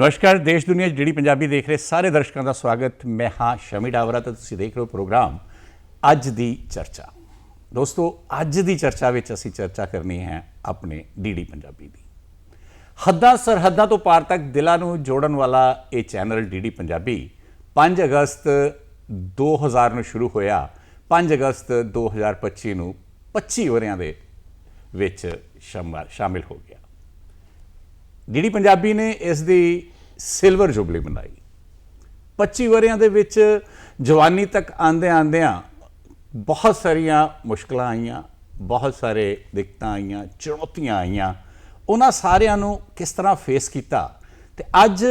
ਨਮਸਕਾਰ, ਦੇਸ਼ ਦੁਨੀਆ ਜਿਹੜੀ ਪੰਜਾਬੀ ਦੇਖ ਰਹੇ ਸਾਰੇ ਦਰਸ਼ਕਾਂ ਦਾ ਸਵਾਗਤ। ਮੈਂ ਹਾਂ ਸ਼ਮੀ ਡਾਵਰਾ ਤੇ ਤੁਸੀਂ ਦੇਖ ਰਹੇ ਹੋ ਪ੍ਰੋਗਰਾਮ ਅੱਜ ਦੀ ਚਰਚਾ। ਦੋਸਤੋ, ਅੱਜ ਦੀ ਚਰਚਾ ਵਿੱਚ ਅਸੀਂ ਚਰਚਾ ਕਰਨੀ ਹੈ ਆਪਣੇ ਡੀਡੀ ਪੰਜਾਬੀ ਦੀ। ਹੱਦਾਂ ਸਰਹੱਦਾਂ ਤੋਂ ਪਾਰ ਤੱਕ ਦਿਲਾਂ ਨੂੰ ਜੋੜਨ ਵਾਲਾ ਇਹ ਚੈਨਲ ਡੀਡੀ ਪੰਜਾਬੀ 5 ਅਗਸਤ 2000 ਨੂੰ ਸ਼ੁਰੂ ਹੋਇਆ। 5 ਅਗਸਤ 2025 ਨੂੰ 25 ਵਰਿਆਂ ਦੇ ਵਿੱਚ ਸ਼ਾਮਲ ਸ਼ਾਮਿਲ ਹੋ ਗਿਆ। ਡੀਡੀ ਪੰਜਾਬੀ ਨੇ ਇਸ ਦੀ ਸਿਲਵਰ ਜੁਬਲੀ ਮਨਾਈ। 25 ਵਰਿਆਂ ਦੇ ਵਿੱਚ ਜਵਾਨੀ ਤੱਕ ਆਂਦੇ ਆਂਦਿਆਂ ਬਹੁਤ ਸਾਰੀਆਂ ਮੁਸ਼ਕਲਾਂ ਆਈਆਂ, ਬਹੁਤ ਸਾਰੇ ਦਿੱਕਤਾਂ ਆਈਆਂ, ਚੁਣੌਤੀਆਂ ਆਈਆਂ। ਉਹਨਾਂ ਸਾਰਿਆਂ ਨੂੰ ਕਿਸ ਤਰ੍ਹਾਂ ਫੇਸ ਕੀਤਾ? ਤੇ ਅੱਜ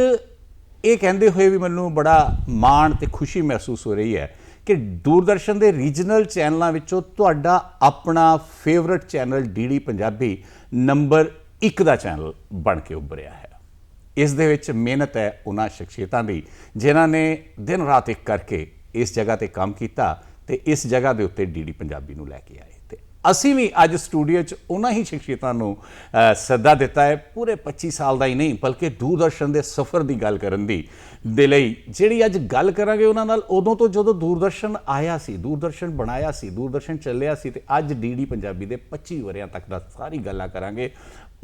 ਇਹ ਕਹਿੰਦੇ ਹੋਏ ਵੀ ਮੈਨੂੰ ਬੜਾ ਮਾਣ ਤੇ ਖੁਸ਼ੀ ਮਹਿਸੂਸ ਹੋ ਰਹੀ ਹੈ ਕਿ ਦੂਰਦਰਸ਼ਨ ਦੇ ਰੀਜਨਲ ਚੈਨਲਾਂ ਵਿੱਚੋਂ ਤੁਹਾਡਾ ਆਪਣਾ favourite channel DD Punjabi number ਇੱਕ ਦਾ ਚੈਨਲ ਬਣ ਕੇ ਉੱਭਰਿਆ ਹੈ। ਇਸ ਦੇ ਵਿੱਚ ਮਿਹਨਤ ਹੈ ਉਹਨਾਂ ਸ਼ਖਸੀਅਤਾਂ ਦੀ, ਜਿਨ੍ਹਾਂ ਨੇ ਦਿਨ ਰਾਤ ਇੱਕ ਕਰਕੇ ਇਸ ਜਗ੍ਹਾ ਤੇ ਕੰਮ ਕੀਤਾ ਤੇ ਇਸ ਜਗ੍ਹਾ ਦੇ ਉੱਤੇ ਡੀਡੀ ਪੰਜਾਬੀ ਨੂੰ ਲੈ ਕੇ ਆਏ। ਤੇ ਅਸੀਂ ਵੀ ਅੱਜ ਸਟੂਡੀਓ 'ਚ ਉਹਨਾਂ ਹੀ ਸ਼ਖਸੀਅਤਾਂ ਨੂੰ ਸੱਦਾ ਦਿੱਤਾ ਹੈ। ਪੂਰੇ 25 ਸਾਲ ਦਾ ਹੀ ਨਹੀਂ, ਬਲਕਿ ਦੂਰਦਰਸ਼ਨ ਦੇ ਸਫ਼ਰ ਦੀ ਗੱਲ ਕਰਨ ਦੀ, ਦੇ ਲਈ ਜਿਹੜੀ ਅੱਜ ਗੱਲ ਕਰਾਂਗੇ ਉਹਨਾਂ ਨਾਲ, ਉਦੋਂ ਤੋਂ ਜਦੋਂ ਦੂਰਦਰਸ਼ਨ ਆਇਆ ਸੀ, ਦੂਰਦਰਸ਼ਨ ਬਣਾਇਆ ਸੀ, ਦੂਰਦਰਸ਼ਨ ਚੱਲਿਆ ਸੀ, ਤੇ ਅੱਜ ਡੀਡੀ ਪੰਜਾਬੀ ਦੇ 25 ਵਰਿਆਂ ਤੱਕ ਦਾ ਸਾਰੀ ਗੱਲਾਂ ਕਰਾਂਗੇ।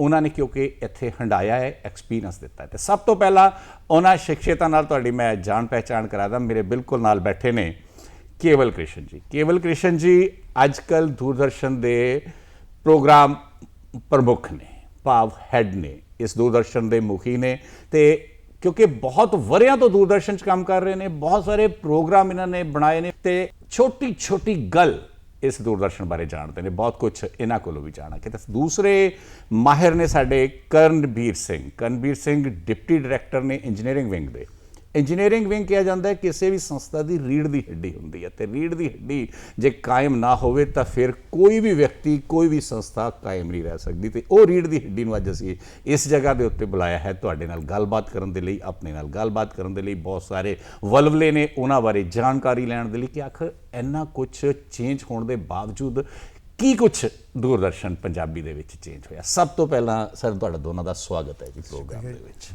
ਉਹਨਾਂ ਨੇ ਕਿਉਂਕਿ ਇੱਥੇ ਹੰਡਾਇਆ ਹੈ ਐਕਸਪੀਰੀਅੰਸ ਦਿੱਤਾ ਹੈ। ਤੇ ਸਭ ਤੋਂ ਪਹਿਲਾਂ ਉਹਨਾਂ ਸ਼ਖਸੀਅਤਾਂ ਨਾਲ ਤੁਹਾਡੀ ਮੈਂ ਜਾਣ ਪਹਿਚਾਣ ਕਰਾਦਾ, ਮੇਰੇ ਬਿਲਕੁਲ ਨਾਲ ਬੈਠੇ ਨੇ ਕੇਵਲ ਕ੍ਰਿਸ਼ਨ ਜੀ। ਕੇਵਲ ਕ੍ਰਿਸ਼ਨ ਜੀ ਅੱਜ ਕੱਲ ਦੂਰਦਰਸ਼ਨ ਦੇ ਪ੍ਰੋਗਰਾਮ ਪ੍ਰਮੁੱਖ ਨੇ, ਭਾਵ ਹੈੱਡ ਨੇ, ਇਸ ਦੂਰਦਰਸ਼ਨ ਦੇ ਮੁਖੀ ਨੇ। ਤੇ ਕਿਉਂਕਿ ਬਹੁਤ ਵਰਿਆਂ ਤੋਂ ਦੂਰਦਰਸ਼ਨ 'ਚ ਕੰਮ ਕਰ ਰਹੇ ਨੇ, ਬਹੁਤ ਸਾਰੇ ਪ੍ਰੋਗਰਾਮ ਇਹਨਾਂ ਨੇ ਬਣਾਏ ਨੇ। ਤੇ ਛੋਟੀ ਛੋਟੀ ਗੱਲ ਇਸ ਦੂਰਦਰਸ਼ਨ ਬਾਰੇ ਜਾਣਦੇ ਨੇ, ਬਹੁਤ ਕੁਝ ਇਹਨਾਂ ਕੋਲੋਂ ਵੀ ਜਾਣਾ ਕਿ ਦੂਸਰੇ ਮਾਹਿਰ ਨੇ ਸਾਡੇ ਕਰਨਵੀਰ ਸਿੰਘ ਕਰਨਵੀਰ ਸਿੰਘ ਡਿਪਟੀ ਡਾਇਰੈਕਟਰ ਨੇ ਇੰਜੀਨੀਅਰਿੰਗ ਵਿੰਗ ਦੇ। ਇੰਜੀਨੀਅਰਿੰਗ ਵਿੰਗ ਕਿਹਾ ਜਾਂਦਾ ਹੈ ਕਿਸੇ ਵੀ ਸੰਸਥਾ ਦੀ ਰੀੜ ਦੀ ਹੱਡੀ ਹੁੰਦੀ ਹੈ ਤੇ ਰੀੜ ਦੀ ਹੱਡੀ ਜੇ ਕਾਇਮ ਨਾ ਹੋਵੇ ਤਾਂ ਫਿਰ ਕੋਈ ਵੀ ਵਿਅਕਤੀ ਕੋਈ ਵੀ ਸੰਸਥਾ ਕਾਇਮ ਨਹੀਂ ਰਹਿ ਸਕਦੀ ਤੇ ਉਹ ਰੀੜ ਦੀ ਹੱਡੀ ਨੂੰ ਅੱਜ ਅਸੀਂ ਇਸ ਜਗ੍ਹਾ ਦੇ ਉੱਤੇ ਬੁਲਾਇਆ ਹੈ ਤੁਹਾਡੇ ਨਾਲ ਗੱਲਬਾਤ ਕਰਨ ਦੇ ਲਈ ਆਪਣੇ ਨਾਲ ਗੱਲਬਾਤ ਕਰਨ ਦੇ ਲਈ ਬਹੁਤ ਸਾਰੇ ਵਲਵਲੇ ਨੇ ਉਹਨਾਂ ਬਾਰੇ ਜਾਣਕਾਰੀ ਲੈਣ ਦੇ ਲਈ ਕਿ ਆਖਰ ਇੰਨਾ ਕੁਝ ਚੇਂਜ ਹੋਣ ਦੇ ਬਾਵਜੂਦ ਕੀ ਕੁਝ ਦੂਰਦਰਸ਼ਨ ਪੰਜਾਬੀ ਦੇ ਵਿੱਚ ਚੇਂਜ ਹੋਇਆ? ਸਭ ਤੋਂ ਪਹਿਲਾਂ ਸਰ ਤੁਹਾਡਾ ਦੋਨਾਂ ਦਾ ਸਵਾਗਤ ਹੈ ਜੀ ਪ੍ਰੋਗਰਾਮ ਦੇ ਵਿੱਚ।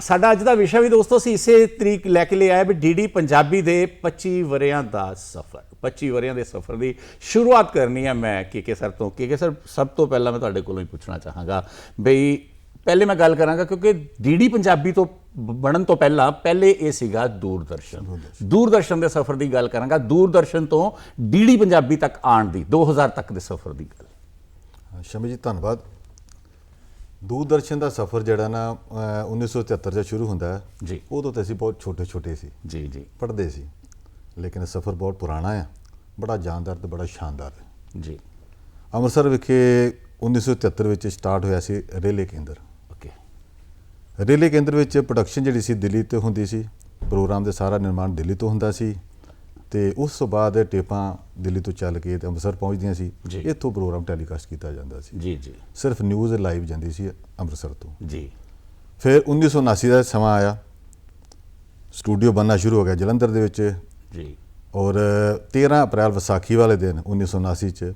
ਸਾਡਾ ਅੱਜ ਦਾ ਵਿਸ਼ਾ ਵੀ ਦੋਸਤੋ ਅਸੀਂ ਇਸੇ ਤਰੀਕ ਲੈ ਕੇ ਲਿਆਇਆ ਵੀ ਡੀਡੀ ਪੰਜਾਬੀ ਦੇ 25 ਵਰਿਆਂ ਦਾ ਸਫ਼ਰ। 25 ਵਰਿਆਂ ਦੇ ਸਫ਼ਰ ਦੀ ਸ਼ੁਰੂਆਤ ਕਰਨੀ ਹੈ ਮੈਂ ਕੇ ਸਰ ਤੋਂ। ਕੇ ਸਰ ਸਭ ਤੋਂ ਪਹਿਲਾਂ ਮੈਂ ਤੁਹਾਡੇ ਕੋਲੋਂ ਹੀ ਪੁੱਛਣਾ ਚਾਹਾਂਗਾ ਬਈ ਪਹਿਲੇ ਮੈਂ ਗੱਲ ਕਰਾਂਗਾ ਕਿਉਂਕਿ ਡੀਡੀ ਪੰਜਾਬੀ ਤੋਂ ਬਣਨ ਤੋਂ ਪਹਿਲਾਂ ਪਹਿਲੇ ਇਹ ਸੀਗਾ ਦੂਰਦਰਸ਼ਨ। ਦੂਰਦਰਸ਼ਨ। ਦੇ ਸਫ਼ਰ ਦੀ ਗੱਲ ਕਰਾਂਗਾ। ਦੂਰਦਰਸ਼ਨ ਤੋਂ ਡੀਡੀ ਪੰਜਾਬੀ ਤੱਕ ਆਉਣ ਦੀ 2000 ਤੱਕ ਦੇ ਸਫ਼ਰ ਦੀ ਗੱਲ। ਸ਼ਮੀ ਜੀ ਧੰਨਵਾਦ। ਦੂਰਦਰਸ਼ਨ ਦਾ ਸਫ਼ਰ ਜਿਹੜਾ ਨਾ ਅਹ 1973 ਚ ਸ਼ੁਰੂ ਹੁੰਦਾ ਹੈ। ਜੀ। ਉਦੋਂ ਤੇ ਅਸੀਂ ਬਹੁਤ ਛੋਟੇ ਛੋਟੇ ਸੀ। ਜੀ ਜੀ। ਪੜ੍ਹਦੇ ਸੀ। ਲੇਕਿਨ ਇਹ ਸਫ਼ਰ ਬਹੁਤ ਪੁਰਾਣਾ ਹੈ। ਬੜਾ ਜਾਨਦਾਰ ਤੇ ਬੜਾ ਸ਼ਾਨਦਾਰ ਹੈ। ਜੀ। ਅੰਮ੍ਰਿਤਸਰ ਵਿਖੇ 1973 ਵਿੱਚ ਸਟਾਰਟ ਹੋਇਆ ਸੀ ਰੇਲੇ ਕੇਂਦਰ। ਓਕੇ। ਰੇਲੇ ਕੇਂਦਰ ਵਿੱਚ ਪ੍ਰੋਡਕਸ਼ਨ ਜਿਹੜੀ ਸੀ ਦਿੱਲੀ ਤੋਂ ਹੁੰਦੀ ਸੀ। ਪ੍ਰੋਗਰਾਮ ਦੇ ਸਾਰਾ ਨਿਰਮਾਣ ਦਿੱਲੀ ਤੋਂ ਹੁੰਦਾ ਸੀ। ਤੇ ਉਸ ਤੋਂ ਬਾਅਦ ਇਹ ਟੇਪਾਂ ਦਿੱਲੀ ਤੋਂ ਚੱਲ ਕੇ ਤੇ ਅੰਮ੍ਰਿਤਸਰ ਪਹੁੰਚਦੀਆਂ ਸੀ। ਇੱਥੋਂ ਪ੍ਰੋਗਰਾਮ ਟੈਲੀਕਾਸਟ ਕੀਤਾ ਜਾਂਦਾ ਸੀ। ਜੀ ਜੀ। ਸਿਰਫ ਨਿਊਜ਼ ਲਾਈਵ ਜਾਂਦੀ ਸੀ ਅੰਮ੍ਰਿਤਸਰ ਤੋਂ। ਜੀ। ਫਿਰ 1979 ਦਾ ਸਮਾਂ ਆਇਆ। ਸਟੂਡੀਓ ਬੰਨਣਾ ਸ਼ੁਰੂ ਹੋ ਗਿਆ ਜਲੰਧਰ ਦੇ ਵਿੱਚ। ਜੀ। ਔਰ 13 ਅਪ੍ਰੈਲ ਵਿਸਾਖੀ ਵਾਲੇ ਦਿਨ 1979 ਚ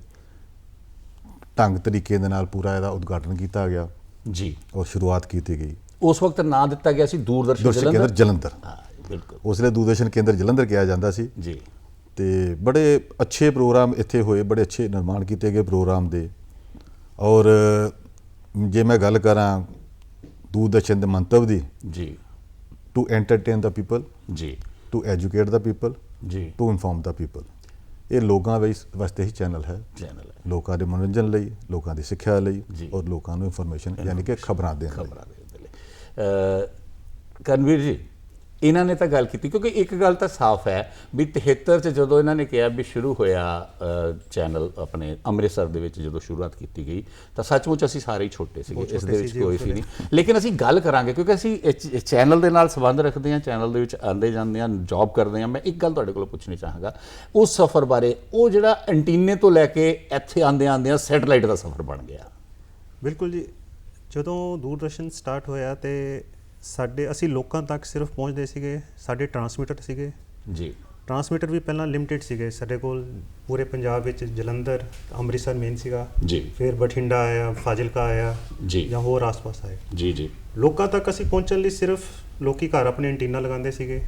ਢੰਗ ਤਰੀਕੇ ਦੇ ਨਾਲ ਪੂਰਾ ਇਹਦਾ ਉਦਘਾਟਨ ਕੀਤਾ ਗਿਆ। ਜੀ। ਔਰ ਸ਼ੁਰੂਆਤ ਕੀਤੀ ਗਈ। ਉਸ ਵਕਤ ਨਾਂ ਦਿੱਤਾ ਗਿਆ ਸੀ ਦੂਰਦਰਸ਼ਨ ਜਲੰਧਰ। ਹਾਂ। ਬਿਲਕੁਲ। ਉਸ ਵੇਲੇ ਦੂਰਦਰਸ਼ਨ ਕੇਂਦਰ ਜਲੰਧਰ ਕਿਹਾ ਜਾਂਦਾ ਸੀ। ਜੀ। ਤੇ ਬੜੇ ਅੱਛੇ ਪ੍ਰੋਗਰਾਮ ਇੱਥੇ ਹੋਏ ਬੜੇ ਅੱਛੇ ਨਿਰਮਾਣ ਕੀਤੇ ਗਏ ਪ੍ਰੋਗਰਾਮ ਦੇ। ਔਰ ਜੇ ਮੈਂ ਗੱਲ ਕਰਾਂ ਦੂਰਦਰਸ਼ਨ ਦੇ ਮੰਤਵ ਦੀ ਜੀ। ਟੂ ਐਂਟਰਟੇਨ ਦਾ ਪੀਪਲ ਜੀ। ਟੂ ਐਜੂਕੇਟ ਦਾ ਪੀਪਲ ਜੀ। ਟੂ ਇਨਫਾਰਮ ਦਾ ਪੀਪਲ ਇਹ ਲੋਕਾਂ ਵਾਸਤੇ ਹੀ ਚੈਨਲ ਹੈ। ਚੈਨਲ ਹੈ। ਲੋਕਾਂ ਦੇ ਮਨੋਰੰਜਨ ਲਈ ਲੋਕਾਂ ਦੀ ਸਿੱਖਿਆ ਲਈ। ਔਰ ਲੋਕਾਂ ਨੂੰ ਇਨਫੋਰਮੇਸ਼ਨ ਯਾਨੀ ਕਿ ਖਬਰਾਂ ਦੇਣ ਲਈ। ਖਬਰਾਂ ਦੇ ਲਈ। ਅ ਕਰਨਵੀਰ ਜੀ ਇਹਨਾਂ ਨੇ ਤਾਂ ਗੱਲ ਕੀਤੀ ਕਿਉਂਕਿ ਇੱਕ ਗੱਲ ਤਾਂ ਸਾਫ਼ ਹੈ ਵੀ 73 ਚ ਜਦੋਂ ਇਹਨਾਂ ਨੇ ਕਿਹਾ ਵੀ ਸ਼ੁਰੂ ਹੋਇਆ ਚੈਨਲ ਆਪਣੇ ਅੰਮ੍ਰਿਤਸਰ ਦੇ ਵਿੱਚ ਜਦੋਂ ਸ਼ੁਰੂਆਤ ਕੀਤੀ ਗਈ ਤਾਂ ਸੱਚਮੁੱਚ ਅਸੀਂ ਸਾਰੇ ਹੀ ਛੋਟੇ ਸੀਗੇ ਇਸ ਦੇ ਵਿੱਚ ਕੋਈ ਸੀ ਨਹੀਂ। ਲੇਕਿਨ ਅਸੀਂ ਗੱਲ ਕਰਾਂਗੇ ਕਿਉਂਕਿ ਅਸੀਂ ਚੈਨਲ ਦੇ ਨਾਲ ਸੰਬੰਧ ਰੱਖਦੇ ਹਾਂ ਚੈਨਲ ਦੇ ਵਿੱਚ ਆਉਂਦੇ ਜਾਂਦੇ ਹਾਂ ਜੌਬ ਕਰਦੇ ਹਾਂ ਮੈਂ ਇੱਕ ਗੱਲ ਤੁਹਾਡੇ ਕੋਲੋਂ ਪੁੱਛਣੀ ਚਾਹਾਂਗਾ ਉਸ ਸਫ਼ਰ ਬਾਰੇ ਉਹ ਜਿਹੜਾ ਐਂਟੀਨੇ ਤੋਂ ਲੈ ਕੇ ਇੱਥੇ ਆਉਂਦੇ ਆਉਂਦੇ ਸੈਟਲਾਈਟ ਦਾ ਸਫ਼ਰ ਬਣ ਗਿਆ। ਬਿਲਕੁਲ ਜੀ ਜਦੋਂ ਦੂਰਦਰਸ਼ਨ ਸਟਾਰਟ ਹੋਇਆ ਤੇ ਸਾਡੇ ਅਸੀਂ ਲੋਕਾਂ ਤੱਕ ਸਿਰਫ ਪਹੁੰਚਦੇ ਸੀਗੇ ਸਾਡੇ ਟਰਾਂਸਮਿਟਰ ਸੀਗੇ। ਜੀ। ਟਰਾਂਸਮਿਟਰ ਵੀ ਪਹਿਲਾਂ ਲਿਮਟਿਡ ਸੀਗੇ ਸਾਡੇ ਕੋਲ। ਪੂਰੇ ਪੰਜਾਬ ਵਿੱਚ ਜਲੰਧਰ ਅੰਮ੍ਰਿਤਸਰ ਮੇਨ ਸੀਗਾ। ਜੀ। ਫਿਰ ਬਠਿੰਡਾ ਆਇਆ ਫਾਜ਼ਿਲਕਾ ਆਇਆ ਜੀ। ਜਾਂ ਹੋਰ ਆਸ-ਪਾਸ ਆਏ। ਜੀ ਜੀ। ਲੋਕਾਂ ਤੱਕ ਅਸੀਂ ਪਹੁੰਚਣ ਲਈ ਸਿਰਫ ਲੋਕੀ ਘਰ ਆਪਣੇ ਐਂਟੀਨਾ ਲਗਾਉਂਦੇ ਸੀਗੇ।